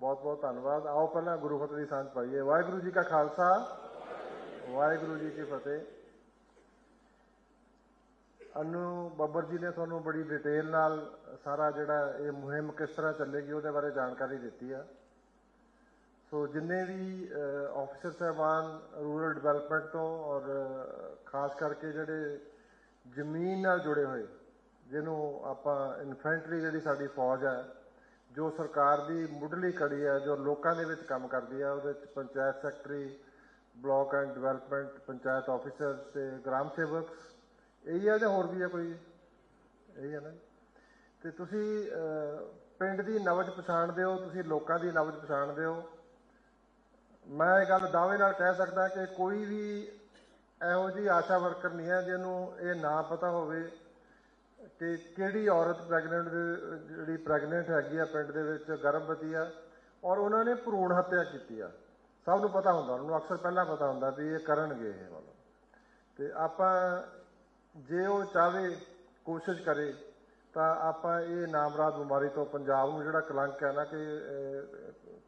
ਬਹੁਤ ਬਹੁਤ ਧੰਨਵਾਦ। ਆਓ ਪਹਿਲਾਂ ਗੁਰੂ ਫਤਿਹ ਦੀ ਸਾਂਝ ਪਾਈਏ। ਵਾਹਿਗੁਰੂ ਜੀ ਕਾ ਖਾਲਸਾ, ਵਾਹਿਗੁਰੂ ਜੀ ਕੀ ਫਤਿਹ। ਅਨੂ ਬੱਬਰ ਜੀ ਨੇ ਤੁਹਾਨੂੰ ਬੜੀ ਡਿਟੇਲ ਨਾਲ ਸਾਰਾ ਜਿਹੜਾ ਇਹ ਮੁਹਿੰਮ ਕਿਸ ਤਰ੍ਹਾਂ ਚੱਲੇਗੀ ਉਹਦੇ ਬਾਰੇ ਜਾਣਕਾਰੀ ਦਿੱਤੀ ਆ। ਸੋ ਜਿੰਨੇ ਵੀ ਆਫੀਸਰ ਸਾਹਿਬਾਨ ਰੂਰਲ ਡਿਵੈਲਪਮੈਂਟ ਤੋਂ ਔਰ ਖਾਸ ਕਰਕੇ ਜਿਹੜੇ ਜ਼ਮੀਨ ਨਾਲ ਜੁੜੇ ਹੋਏ, ਜਿਹਨੂੰ ਆਪਾਂ ਇਨਫੈਂਟਰੀ ਜਿਹੜੀ ਸਾਡੀ ਫੌਜ ਹੈ ਜੋ ਸਰਕਾਰ ਦੀ ਮੁੱਢਲੀ ਕੜੀ ਹੈ, ਜੋ ਲੋਕਾਂ ਦੇ ਵਿੱਚ ਕੰਮ ਕਰਦੀ ਹੈ, ਉਹਦੇ ਵਿੱਚ panchayat secretary, block and development, panchayat officer ਤੇ ਗ੍ਰਾਮ ਸੇਵਕਸ ਇਹੀ ਹੈ ਜਾਂ ਹੋਰ ਵੀ ਹੈ ਕੋਈ? ਇਹੀ ਹੈ ਨਾ। ਤੇ ਤੁਸੀਂ ਪਿੰਡ ਦੀ ਨਵਜ ਪਛਾਣਦੇ ਹੋ ਤੁਸੀਂ ਲੋਕਾਂ ਦੀ ਨਵਜ ਪਛਾਣਦੇ ਹੋ ਮੈਂ ਇਹ ਗੱਲ ਦਾਅਵੇ ਨਾਲ ਕਹਿ ਸਕਦਾ ਕਿ ਕੋਈ ਵੀ ਇਹੋ ਜਿਹੀ ਆਸ਼ਾ ਵਰਕਰ ਨਹੀਂ ਹੈ ਜਿਹਨੂੰ ਇਹ ਨਾ ਪਤਾ ਹੋਵੇ। ਕਿ ਕਿਹੜੀ ਔਰਤ ਪ੍ਰੈਗਨੈਂਟ ਜਿਹੜੀ ਪ੍ਰੈਗਨੈਂਟ ਹੈਗੀ ਆ ਪਿੰਡ ਦੇ ਵਿੱਚ, ਗਰਭਵਤੀ ਆ, ਔਰ ਉਹਨਾਂ ਨੇ ਭਰੂਣ ਹੱਤਿਆ ਕੀਤੀ ਆ। ਸਭ ਨੂੰ ਪਤਾ ਹੁੰਦਾ, ਉਹਨਾਂ ਨੂੰ ਅਕਸਰ ਪਹਿਲਾਂ ਪਤਾ ਹੁੰਦਾ ਵੀ ਇਹ ਕਰਨਗੇ ਇਹ ਵਾਲਾ। ਤੇ ਆਪਾਂ ਜੇ ਉਹ ਚਾਵੇ ਕੋਸ਼ਿਸ਼ ਕਰੇ, ਤਾਂ ਆਪਾਂ ਇਹ ਨਾਮਰਾਦ ਬਿਮਾਰੀ ਤੋਂ ਪੰਜਾਬ ਨੂੰ ਜਿਹੜਾ ਕਲੰਕ ਹੈ ਨਾ ਕਿ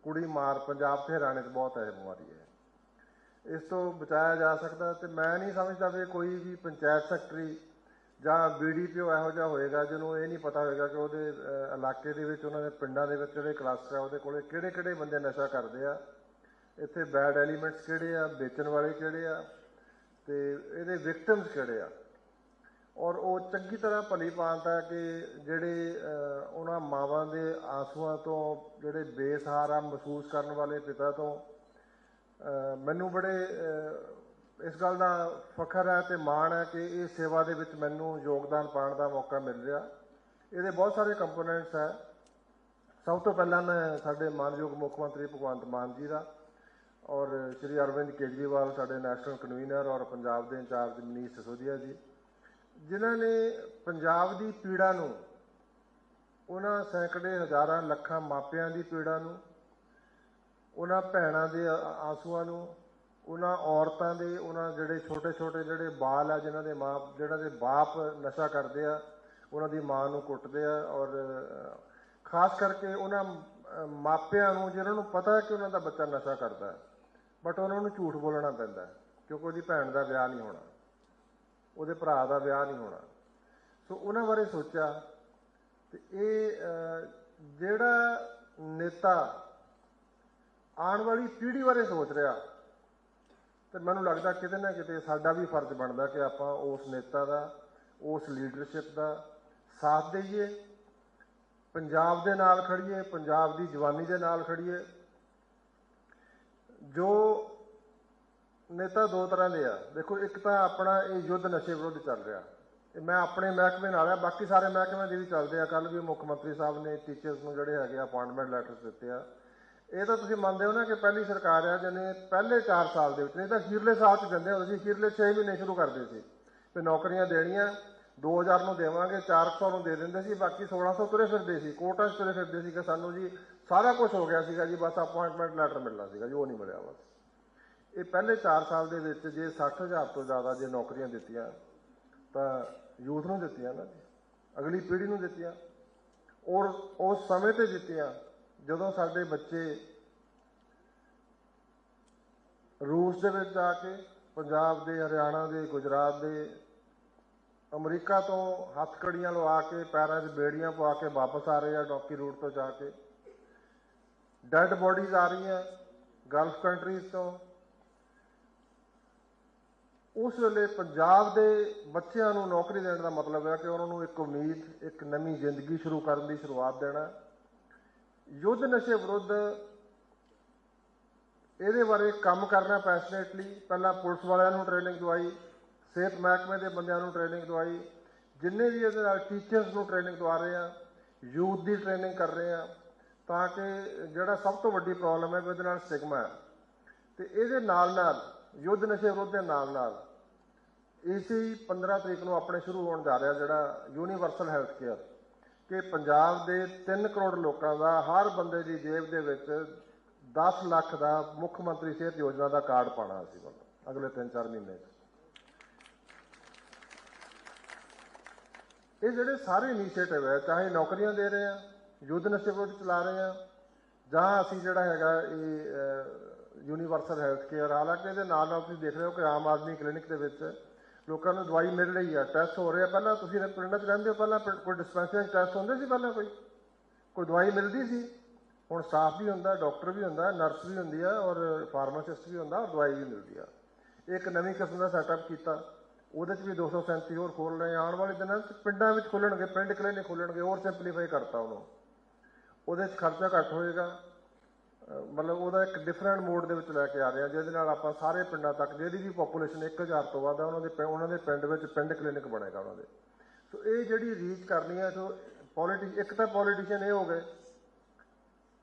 ਕੁੜੀ ਮਾਰ ਪੰਜਾਬ ਤੇ ਹਰਿਆਣੇ 'ਚ ਬਹੁਤ ਹੈ ਬਿਮਾਰੀ ਹੈ। ਇਸ ਤੋਂ ਬਚਾਇਆ ਜਾ ਸਕਦਾ ਤੇ ਮੈਂ ਨਹੀਂ ਸਮਝਦਾ ਵੀ ਕੋਈ ਵੀ ਪੰਚਾਇਤ ਸੈਕਟਰੀ ਜਾਂ ਬੀਡੀਪੀਓ ਇਹੋ ਜਿਹਾ ਹੋਏਗਾ ਜਿਹਨੂੰ ਇਹ ਨਹੀਂ ਪਤਾ ਹੋਏਗਾ ਕਿ ਉਹਦੇ ਇਲਾਕੇ ਦੇ ਵਿੱਚ ਉਹਨਾਂ ਦੇ ਪਿੰਡਾਂ ਦੇ ਵਿੱਚ ਜਿਹੜੇ ਕਲਸਟਰ ਆ ਉਹਦੇ ਕੋਲੇ ਕਿਹੜੇ ਕਿਹੜੇ ਬੰਦੇ ਨਸ਼ਾ ਕਰਦੇ ਆ। ਇੱਥੇ ਬੈਡ ਐਲੀਮੈਂਟਸ ਕਿਹੜੇ ਆ, ਵੇਚਣ ਵਾਲੇ ਕਿਹੜੇ ਆ ਤੇ ਇਹਦੇ ਵਿਕਟਮਸ ਕਿਹੜੇ ਆ। ਔਰ ਉਹ ਚੰਗੀ ਤਰ੍ਹਾਂ ਭਲੀ ਭਾਂਤ ਕਿ ਜਿਹੜੇ ਉਹਨਾਂ ਮਾਵਾਂ ਦੇ ਆਂਸੂਆਂ ਤੋਂ ਜਿਹੜੇ ਬੇਸਹਾਰਾ ਮਹਿਸੂਸ ਕਰਨ ਵਾਲੇ ਪਿਤਾ ਤੋਂ ਮੈਨੂੰ ਬੜੇ ਇਸ ਗੱਲ ਦਾ ਫਖਰ ਹੈ ਤੇ ਮਾਣ ਹੈ ਕਿ ਇਹ ਸੇਵਾ ਦੇ ਵਿੱਚ ਮੈਨੂੰ ਯੋਗਦਾਨ ਪਾਉਣ ਦਾ ਮੌਕਾ ਮਿਲ ਰਿਹਾ। ਇਹਦੇ ਬਹੁਤ ਸਾਰੇ ਕੰਪੋਨੈਂਟਸ ਹੈ। ਸਭ ਤੋਂ ਪਹਿਲਾਂ ਮੈਂ ਸਾਡੇ ਮਾਨਯੋਗ ਮੁੱਖ ਮੰਤਰੀ ਭਗਵੰਤ ਮਾਨ ਜੀ ਦਾ ਔਰ ਸ਼੍ਰੀ ਅਰਵਿੰਦ ਕੇਜਰੀਵਾਲ, ਸਾਡੇ ਨੈਸ਼ਨਲ ਕਨਵੀਨਰ ਔਰ ਪੰਜਾਬ ਦੇ ਇੰਚਾਰਜ ਮਨੀਸ਼ ਸਸੋਦੀਆ ਜੀ, ਜਿਨ੍ਹਾਂ ਨੇ ਪੰਜਾਬ ਦੀ ਪੀੜਾ ਨੂੰ, ਉਹਨਾਂ ਸੈਂਕੜੇ ਹਜ਼ਾਰਾਂ ਲੱਖਾਂ ਮਾਪਿਆਂ ਦੀ ਪੀੜਾ ਨੂੰ, ਉਹਨਾਂ ਭੈਣਾਂ ਦੇ ਆ- ਆਂਸੂਆਂ ਨੂੰ ਉਹਨਾਂ ਔਰਤਾਂ ਦੇ, ਉਹਨਾਂ ਜਿਹੜੇ ਛੋਟੇ ਛੋਟੇ ਜਿਹੜੇ ਬਾਲ ਆ, ਜਿਨ੍ਹਾਂ ਦੇ ਮਾਂ ਜਿਹੜਾ ਦੇ ਬਾਪ ਨਸ਼ਾ ਕਰਦੇ ਆ, ਉਹਨਾਂ ਦੀ ਮਾਂ ਨੂੰ ਕੁੱਟਦੇ ਆ ਔਰ ਖਾਸ ਕਰਕੇ ਉਹਨਾਂ ਮਾਪਿਆਂ ਨੂੰ ਜਿਹਨਾਂ ਨੂੰ ਪਤਾ ਕਿ ਉਹਨਾਂ ਦਾ ਬੱਚਾ ਨਸ਼ਾ ਕਰਦਾ ਹੈ, ਬਟ ਉਹਨਾਂ ਨੂੰ ਝੂਠ ਬੋਲਣਾ ਪੈਂਦਾ ਕਿਉਂਕਿ ਉਹਦੀ ਭੈਣ ਦਾ ਵਿਆਹ ਨਹੀਂ ਹੋਣਾ, ਉਹਦੇ ਭਰਾ ਦਾ ਵਿਆਹ ਨਹੀਂ ਹੋਣਾ। ਸੋ ਉਹਨਾਂ ਬਾਰੇ ਸੋਚਿਆ ਤੇ ਇਹ ਜਿਹੜਾ ਨੇਤਾ ਆਉਣ ਵਾਲੀ ਪੀੜ੍ਹੀ ਬਾਰੇ ਸੋਚ ਰਿਹਾ ਤੇ ਮੈਨੂੰ ਲੱਗਦਾ ਕਿਤੇ ਨਾ ਕਿਤੇ ਸਾਡਾ ਵੀ ਫਰਜ਼ ਬਣਦਾ ਕਿ ਆਪਾਂ ਉਸ ਨੇਤਾ ਦਾ, ਉਸ ਲੀਡਰਸ਼ਿਪ ਦਾ ਸਾਥ ਦੇਈਏ। ਪੰਜਾਬ ਦੇ ਨਾਲ ਖੜੀਏ ਪੰਜਾਬ ਦੀ ਜਵਾਨੀ ਦੇ ਨਾਲ ਖੜੀਏ ਜੋ ਨੇਤਾ ਦੋ ਤਰ੍ਹਾਂ ਦੇ ਆ। ਦੇਖੋ, ਇੱਕ ਤਾਂ ਆਪਣਾ ਇਹ ਯੁੱਧ ਨਸ਼ੇ ਵਿਰੁੱਧ ਚੱਲ ਰਿਹਾ। ਇਹ ਮੈਂ ਆਪਣੇ ਮਹਿਕਮੇ ਨਾਲ ਆ, ਬਾਕੀ ਸਾਰੇ ਮਹਿਕਮੇ ਦੇ ਵੀ ਚੱਲਦੇ ਆ। ਕੱਲ ਵੀ ਮੁੱਖ ਮੰਤਰੀ ਸਾਹਿਬ ਨੇ ਟੀਚਰਸ ਨੂੰ ਜਿਹੜੇ ਹੈਗੇ ਅਪਾਇੰਟਮੈਂਟ ਲੈਟਰਸ ਦਿੱਤੇ ਆ। ਇਹ ਤਾਂ ਤੁਸੀਂ ਮੰਨਦੇ ਹੋ ਨਾ ਕਿ ਪਹਿਲੀ ਸਰਕਾਰ ਆ ਜਿਹਨੇ ਪਹਿਲੇ 4 ਸਾਲ ਦੇ ਵਿੱਚ, ਨਹੀਂ ਤਾਂ ਅਖੀਰਲੇ ਸਾਲ ਚ ਦਿੰਦੇ ਹੁੰਦੇ ਸੀ ਅਖੀਰਲੇ 6 ਮਹੀਨੇ ਸ਼ੁਰੂ ਕਰਦੇ ਸੀ। ਤੇ ਨੌਕਰੀਆਂ ਦੇਣੀਆਂ 2000 ਨੂੰ ਦੇਵਾਂਗੇ 400 ਨੂੰ ਦੇ ਦਿੰਦੇ ਸੀ, ਬਾਕੀ 1600 ਤੁਰੇ ਫਿਰਦੇ ਸੀ, ਕੋਟਾਂ 'ਚ ਤੁਰੇ ਫਿਰਦੇ ਸੀ ਕਿ ਸਾਨੂੰ ਜੀ ਸਾਰਾ ਕੁਝ ਹੋ ਗਿਆ ਸੀਗਾ ਜੀ, ਬਸ ਅਪਾਇੰਟਮੈਂਟ ਲੈਟਰ ਮਿਲਣਾ ਸੀਗਾ ਜੀ, ਉਹ ਨਹੀਂ ਮਿਲਿਆ ਬਸ। ਇਹ ਪਹਿਲੇ 4 ਸਾਲ ਦੇ ਵਿੱਚ ਜੇ 60000 ਤੋਂ ਜ਼ਿਆਦਾ ਜੇ ਨੌਕਰੀਆਂ ਦਿੱਤੀਆਂ, ਤਾਂ ਯੂਥ ਨੂੰ ਦਿੱਤੀਆਂ ਨਾ ਜੀ, ਅਗਲੀ ਪੀੜ੍ਹੀ ਨੂੰ ਦਿੱਤੀਆਂ। ਔਰ ਉਸ ਸਮੇਂ ਤੇ ਦਿੱਤੀਆਂ ਜਦੋਂ ਸਾਡੇ ਬੱਚੇ ਰੂਸ ਦੇ ਵਿੱਚ ਜਾ ਕੇ, ਪੰਜਾਬ ਦੇ, ਹਰਿਆਣਾ ਦੇ, ਗੁਜਰਾਤ ਦੇ, ਅਮਰੀਕਾ ਤੋਂ ਹੱਥਕੜੀਆਂ ਲਵਾ ਕੇ, ਪੈਰਾਂ 'ਚ ਬੇੜੀਆਂ ਪਵਾ ਕੇ ਵਾਪਸ ਆ ਰਹੇ ਆ ਡੌਕੀ ਰੂਟ ਤੋਂ ਜਾ ਕੇ, ਡੈਡ ਬੋਡੀਜ਼ ਆ ਰਹੀਆਂ, ਗਲਫ ਕੰਟਰੀਜ਼ ਤੋਂ। ਉਸ ਵੇਲੇ ਪੰਜਾਬ ਦੇ ਬੱਚਿਆਂ ਨੂੰ ਨੌਕਰੀ ਦੇਣ ਦਾ ਮਤਲਬ ਹੈ ਕਿ ਉਹਨਾਂ ਨੂੰ ਇੱਕ ਉਮੀਦ, ਇੱਕ ਨਵੀਂ ਜ਼ਿੰਦਗੀ ਸ਼ੁਰੂ ਕਰਨ ਦੀ ਸ਼ੁਰੂਆਤ ਦੇਣਾ ਯੁੱਧ ਨਸ਼ੇ ਵਿਰੁੱਧ ਇਹਦੇ ਬਾਰੇ ਕੰਮ ਕਰਨਾ ਪੈਸ਼ਨੇਟਲੀ ਪਹਿਲਾਂ ਪੁਲਿਸ ਵਾਲਿਆਂ ਨੂੰ ਟ੍ਰੇਨਿੰਗ ਦਵਾਈ, ਸਿਹਤ ਮਹਿਕਮੇ ਦੇ ਬੰਦਿਆਂ ਨੂੰ ਟ੍ਰੇਨਿੰਗ ਦਵਾਈ, ਜਿੰਨੇ ਵੀ ਇਹਦੇ ਨਾਲ ਟੀਚਰਸ ਨੂੰ ਟ੍ਰੇਨਿੰਗ ਦਵਾ ਰਹੇ ਆ ਯੂਥ ਦੀ ਟ੍ਰੇਨਿੰਗ ਕਰ ਰਹੇ ਆ, ਤਾਂ ਕਿ ਜਿਹੜਾ ਸਭ ਤੋਂ ਵੱਡੀ ਪ੍ਰੋਬਲਮ ਹੈ ਵੀ ਇਹਦੇ ਨਾਲ ਸਿਗਮਾ ਹੈ। ਤੇ ਇਹਦੇ ਨਾਲ ਨਾਲ, ਯੁੱਧ ਨਸ਼ੇ ਵਿਰੁੱਧ ਦੇ ਨਾਲ ਨਾਲ, ਇਸੇ 15 ਤਰੀਕ ਨੂੰ ਆਪਣੇ ਸ਼ੁਰੂ ਹੋਣ ਜਾ ਰਿਹਾ ਜਿਹੜਾ ਯੂਨੀਵਰਸਲ ਹੈਲਥ ਕੇਅਰ ਕਿ ਪੰਜਾਬ ਦੇ 3 ਕਰੋੜ ਲੋਕਾਂ ਦਾ ਹਰ ਬੰਦੇ ਦੀ ਜੇਬ ਦੇ ਵਿੱਚ 10 ਲੱਖ ਦਾ ਮੁੱਖ ਮੰਤਰੀ ਸਿਹਤ ਯੋਜਨਾ ਦਾ ਕਾਰਡ ਪਾਣਾ ਸੀ ਵੱਲੋਂ ਅਗਲੇ 3-4 ਮਹੀਨੇ 'ਚ। ਇਹ ਜਿਹੜੇ ਸਾਰੇ ਇਨੀਸ਼ੀਏਟਿਵ ਹੈ, ਚਾਹੇ ਨੌਕਰੀਆਂ ਦੇ ਰਹੇ ਆ ਯੂਥ ਨਸ਼ੇ ਚਲਾ ਰਹੇ ਆ, ਜਾਂ ਅਸੀਂ ਜਿਹੜਾ ਹੈਗਾ ਇਹ ਯੂਨੀਵਰਸਲ ਹੈਲਥ ਕੇਅਰ ਹਾਲਾਂਕਿ ਇਹਦੇ ਨਾਲ ਨਾਲ ਤੁਸੀਂ ਦੇਖ ਰਹੇ ਹੋ ਕਿ ਆਮ ਆਦਮੀ ਕਲੀਨਿਕ ਦੇ ਵਿੱਚ ਲੋਕਾਂ ਨੂੰ ਦਵਾਈ ਮਿਲ ਰਹੀ ਆ ਟੈਸਟ ਹੋ ਰਹੇ ਆ ਪਹਿਲਾਂ, ਤੁਸੀਂ ਪਿੰਡਾਂ 'ਚ ਰਹਿੰਦੇ ਹੋ ਪਹਿਲਾਂ ਪਿੰ- ਕੋਈ ਡਿਸਪੈਂਸਰੀ 'ਚ ਟੈਸਟ ਹੁੰਦੇ ਸੀ ਪਹਿਲਾਂ ਕੋਈ? ਕੋਈ ਦਵਾਈ ਮਿਲਦੀ ਸੀ? ਹੁਣ ਸਟਾਫ ਵੀ ਹੁੰਦਾ ਡਾਕਟਰ ਵੀ ਹੁੰਦਾ ਨਰਸ ਵੀ ਹੁੰਦੀ ਆ ਔਰ ਫਾਰਮਾਸਿਸਟ ਵੀ ਹੁੰਦਾ, ਔਰ ਦਵਾਈ ਵੀ ਮਿਲਦੀ ਆ। ਇੱਕ ਨਵੀਂ ਕਿਸਮ ਦਾ ਸੈਟਅਪ ਕੀਤਾ। ਉਹਦੇ 'ਚ ਵੀ 237 ਹੋਰ ਖੋਲ ਰਹੇ ਆਉਣ ਵਾਲੇ ਦਿਨਾਂ 'ਚ ਪਿੰਡਾਂ ਵਿੱਚ ਖੋਲਣਗੇ, ਪਿੰਡ ਕਲੀਨਿਕ ਖੋਲਣਗੇ, ਹੋਰ ਸਿੰਪਲੀਫਾਈ ਕਰਤਾ ਉਹਨੂੰ। ਉਹਦੇ 'ਚ ਖਰਚਾ ਘੱਟ ਹੋਏਗਾ। ਮਤਲਬ ਉਹਦਾ ਇੱਕ ਡਿਫਰੈਂਟ ਮੋਡ ਦੇ ਵਿੱਚ ਲੈ ਕੇ ਆ ਰਹੇ ਆ, ਜਿਹਦੇ ਨਾਲ ਆਪਾਂ ਸਾਰੇ ਪਿੰਡਾਂ ਤੱਕ, ਜਿਹਦੀ ਵੀ ਪੋਪੂਲੇਸ਼ਨ 1000 ਤੋਂ ਵੱਧ ਆ, ਉਹਨਾਂ ਦੇ ਪਿੰ- ਉਹਨਾਂ ਦੇ ਪਿੰਡ ਵਿੱਚ ਪਿੰਡ ਕਲੀਨਿਕ ਬਣੇਗਾ ਉਹਨਾਂ ਦੇ। ਸੋ ਇਹ ਜਿਹੜੀ ਰੀਚ ਕਰਨੀ ਹੈ ਸੋ ਪੋਲਿਟਿਕ ਇੱਕ ਤਾਂ ਪੋਲੀਟੀਸ਼ੀਅਨ ਇਹ ਹੋ ਗਏ,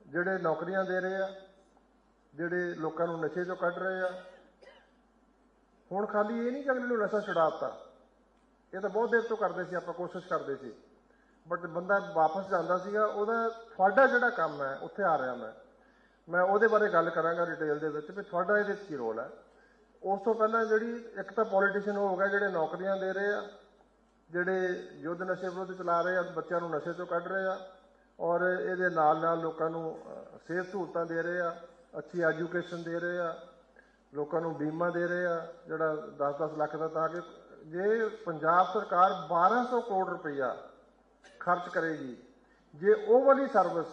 ਜਿਹੜੇ ਨੌਕਰੀਆਂ ਦੇ ਰਹੇ ਆ, ਜਿਹੜੇ ਲੋਕਾਂ ਨੂੰ ਨਸ਼ੇ ਤੋਂ ਕੱਢ ਰਹੇ ਆ। ਹੁਣ ਖਾਲੀ ਇਹ ਨਹੀਂ ਕਿ ਅਗਲੇ ਨੂੰ ਨਸ਼ਾ ਛੁਡਾਤਾ, ਇਹ ਤਾਂ ਬਹੁਤ ਦੇਰ ਤੋਂ ਕਰਦੇ ਸੀ, ਆਪਾਂ ਕੋਸ਼ਿਸ਼ ਕਰਦੇ ਸੀ। ਬਟ ਬੰਦਾ ਵਾਪਸ ਜਾਂਦਾ ਸੀਗਾ, ਉਹਦਾ ਤੁਹਾਡਾ ਜਿਹੜਾ ਕੰਮ ਹੈ, ਉੱਥੇ ਆ ਰਿਹਾ ਮੈਂ। ਮੈਂ ਉਹਦੇ ਬਾਰੇ ਗੱਲ ਕਰਾਂਗਾ ਡਿਟੇਲ ਦੇ ਵਿੱਚ ਵੀ ਤੁਹਾਡਾ ਇਹਦੇ ਵਿੱਚ ਕੀ ਰੋਲ ਹੈ। ਉਸ ਤੋਂ ਪਹਿਲਾਂ ਜਿਹੜੀ ਇੱਕ ਤਾਂ ਪੋਲੀਟੀਸ਼ੀਅਨ ਹੋ ਗਿਆ ਜਿਹੜੇ ਨੌਕਰੀਆਂ ਦੇ ਰਹੇ ਆ, ਜਿਹੜੇ ਯੁੱਧ ਨਸ਼ੇ ਵਿਰੁੱਧ ਚਲਾ ਰਹੇ ਆ, ਬੱਚਿਆਂ ਨੂੰ ਨਸ਼ੇ ਤੋਂ ਕੱਢ ਰਹੇ ਆ ਔਰ ਇਹਦੇ ਨਾਲ ਨਾਲ ਲੋਕਾਂ ਨੂੰ ਸਿਹਤ ਸਹੂਲਤਾਂ ਦੇ ਰਹੇ ਆ, ਅੱਛੀ ਐਜੂਕੇਸ਼ਨ ਦੇ ਰਹੇ ਆ, ਲੋਕਾਂ ਨੂੰ ਬੀਮਾ ਦੇ ਰਹੇ ਆ, ਜਿਹੜਾ 10-10 ਲੱਖ ਦਾ ਤਾਂ ਕਿ ਜੇ ਪੰਜਾਬ ਸਰਕਾਰ 1200 ਕਰੋੜ ਰੁਪਈਆ ਖਰਚ ਕਰੇਗੀ, ਜੇ ਉਹ ਵਾਲੀ ਸਰਵਿਸ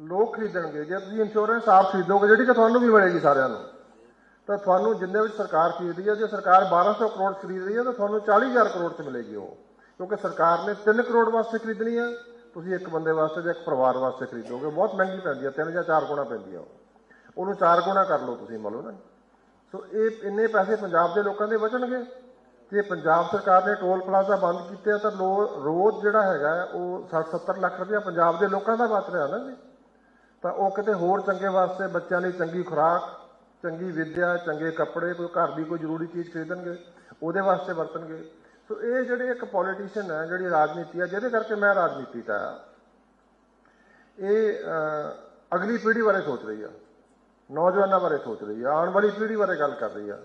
ਲੋਕ ਖਰੀਦਣਗੇ। ਜੇ ਤੁਸੀਂ ਇੰਸ਼ੋਰੈਂਸ ਆਪ ਖਰੀਦੋਗੇ, ਜਿਹੜੀ ਕਿ ਤੁਹਾਨੂੰ ਵੀ ਮਿਲੇਗੀ ਸਾਰਿਆਂ ਨੂੰ, ਤਾਂ ਤੁਹਾਨੂੰ ਜਿੰਨੇ ਵਿੱਚ ਸਰਕਾਰ ਖਰੀਦਦੀ ਹੈ, ਜੇ ਸਰਕਾਰ 1200 ਕਰੋੜ ਖਰੀਦ ਰਹੀ ਹੈ, ਤਾਂ ਤੁਹਾਨੂੰ 40000 ਕਰੋੜ ਚ ਮਿਲੇਗੀ ਉਹ। ਕਿਉਂਕਿ ਸਰਕਾਰ ਨੇ 3 ਕਰੋੜ ਵਾਸਤੇ ਖਰੀਦਣੀ ਹੈ, ਤੁਸੀਂ ਇੱਕ ਬੰਦੇ ਵਾਸਤੇ ਜਾਂ ਇੱਕ ਪਰਿਵਾਰ ਵਾਸਤੇ ਖਰੀਦੋਗੇ। ਬਹੁਤ ਮਹਿੰਗੀ ਪੈਂਦੀ ਹੈ 3 ਜਾਂ 4 ਗੁਣਾ ਪੈਂਦੀ ਹੈ ਉਹ। ਉਹਨੂੰ 4 ਗੁਣਾ ਕਰ ਲਓ ਤੁਸੀਂ, ਮੰਨ ਲਓ ਨਾ। ਸੋ ਇਹ ਇੰਨੇ ਪੈਸੇ ਪੰਜਾਬ ਦੇ ਲੋਕਾਂ ਦੇ ਬਚਣਗੇ। ਜੇ ਪੰਜਾਬ ਸਰਕਾਰ ਨੇ ਟੋਲ ਪਲਾਜ਼ਾ ਬੰਦ ਕੀਤੇ ਤਾਂ ਲੋ- ਰੋਜ਼ ਜਿਹੜਾ ਹੈਗਾ, ਉਹ 60-70 ਲੱਖ ਰੁਪਇਆ ਪੰਜਾਬ ਦੇ ਲੋਕਾਂ ਦਾ ਬਚ ਰਿਹਾ ਨਾ ਜੀ। ਤਾਂ ਉਹ ਕਿਤੇ ਹੋਰ ਚੰਗੇ ਵਾਸਤੇ ਬੱਚਿਆਂ ਲਈ ਚੰਗੀ ਖੁਰਾਕ, ਚੰਗੀ ਵਿੱਦਿਆ, ਚੰਗੇ ਕੱਪੜੇ, ਕੋਈ ਘਰ ਦੀ ਕੋਈ ਜ਼ਰੂਰੀ ਚੀਜ਼ ਖਰੀਦਣਗੇ, ਉਹਦੇ ਵਾਸਤੇ ਵਰਤਣਗੇ। ਸੋ ਇਹ ਜਿਹੜੇ ਇੱਕ ਪੋਲੀਟੀਸ਼ੀਅਨ ਹੈ, ਜਿਹੜੀ ਰਾਜਨੀਤੀ ਹੈ, ਜਿਹਦੇ ਕਰਕੇ ਮੈਂ ਰਾਜਨੀਤੀ 'ਚ ਇਹ ਅਗਲੀ ਪੀੜ੍ਹੀ ਬਾਰੇ ਸੋਚ ਰਹੀ ਆ। ਨੌਜਵਾਨਾਂ ਬਾਰੇ ਸੋਚ ਰਹੀ ਆ। ਆਉਣ ਵਾਲੀ ਪੀੜ੍ਹੀ ਬਾਰੇ ਗੱਲ ਕਰ ਰਹੀ ਆ।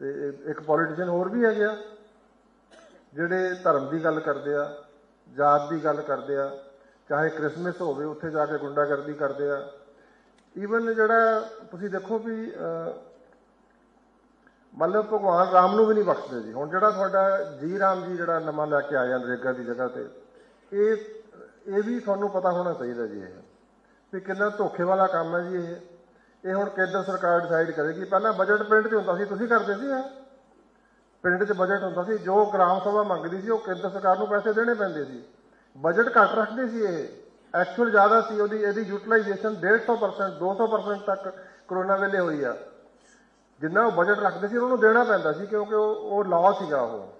ਤੇ ਇੱਕ ਪੋਲੀਟੀਸ਼ੀਅਨ ਹੋਰ ਵੀ ਹੈਗੇ ਆ, ਜਿਹੜੇ ਧਰਮ ਦੀ ਗੱਲ ਕਰਦੇ ਆ, ਜਾਤ ਦੀ ਗੱਲ ਕਰਦੇ ਆ ਚਾਹੇ ਕ੍ਰਿਸਮਸ ਹੋਵੇ, ਉੱਥੇ ਜਾ ਕੇ ਗੁੰਡਾਗਰਦੀ ਕਰਦੇ ਆ। ਈਵਨ ਜਿਹੜਾ ਤੁਸੀਂ ਦੇਖੋ ਵੀ ਮਤਲਬ ਭਗਵਾਨ ਰਾਮ ਨੂੰ ਵੀ ਨਹੀਂ ਬਖਸ਼ਦੇ ਜੀ। ਹੁਣ ਜਿਹੜਾ ਤੁਹਾਡਾ ਜੀ ਰਾਮ ਜੀ ਜਿਹੜਾ ਨਵਾਂ ਲੈ ਕੇ ਆਇਆ ਨਰੇਗਾ ਦੀ ਜਗ੍ਹਾ ਤੇ, ਇਹ ਇਹ ਵੀ ਤੁਹਾਨੂੰ ਪਤਾ ਹੋਣਾ ਚਾਹੀਦਾ ਜੀ ਇਹ। ਵੀ ਕਿੰਨਾ ਧੋਖੇ ਵਾਲਾ ਕੰਮ ਹੈ ਜੀ ਇਹ। ਇਹ ਹੁਣ ਕੇਂਦਰ ਸਰਕਾਰ ਡਿਸਾਈਡ ਕਰੇਗੀ। ਪਹਿਲਾਂ ਬਜਟ ਪਿੰਡ 'ਚ ਹੁੰਦਾ ਸੀ, ਤੁਸੀਂ ਕਰਦੇ ਸੀ ਇਹ? ਪਿੰਡ 'ਚ ਬਜਟ ਹੁੰਦਾ ਸੀ। ਜੋ ਗ੍ਰਾਮ ਸਭਾ ਮੰਗਦੀ ਸੀ, ਉਹ ਕੇਂਦਰ ਸਰਕਾਰ ਨੂੰ ਪੈਸੇ ਦੇਣੇ ਪੈਂਦੇ ਸੀ। ਬਜਟ ਘੱਟ ਰੱਖਦੇ ਸੀ ਇਹ। ਐਕਚੁਅਲ ਜ਼ਿਆਦਾ ਸੀ, ਉਹਦੀ, ਇਹਦੀ ਯੂਟਿਲਾਈਜੇਸ਼ਨ 150% 200% ਤੱਕ ਕਰੋਨਾ ਵੇਲੇ ਹੋਈ ਆ। ਜਿੰਨਾ ਉਹ ਬਜਟ ਰੱਖਦੇ ਸੀ, ਉਹਨਾਂ ਨੂੰ ਦੇਣਾ ਪੈਂਦਾ ਸੀ, ਕਿਉਂਕਿ ਉਹ ਉਹ ਲਾਅ ਸੀਗਾ ਉਹ।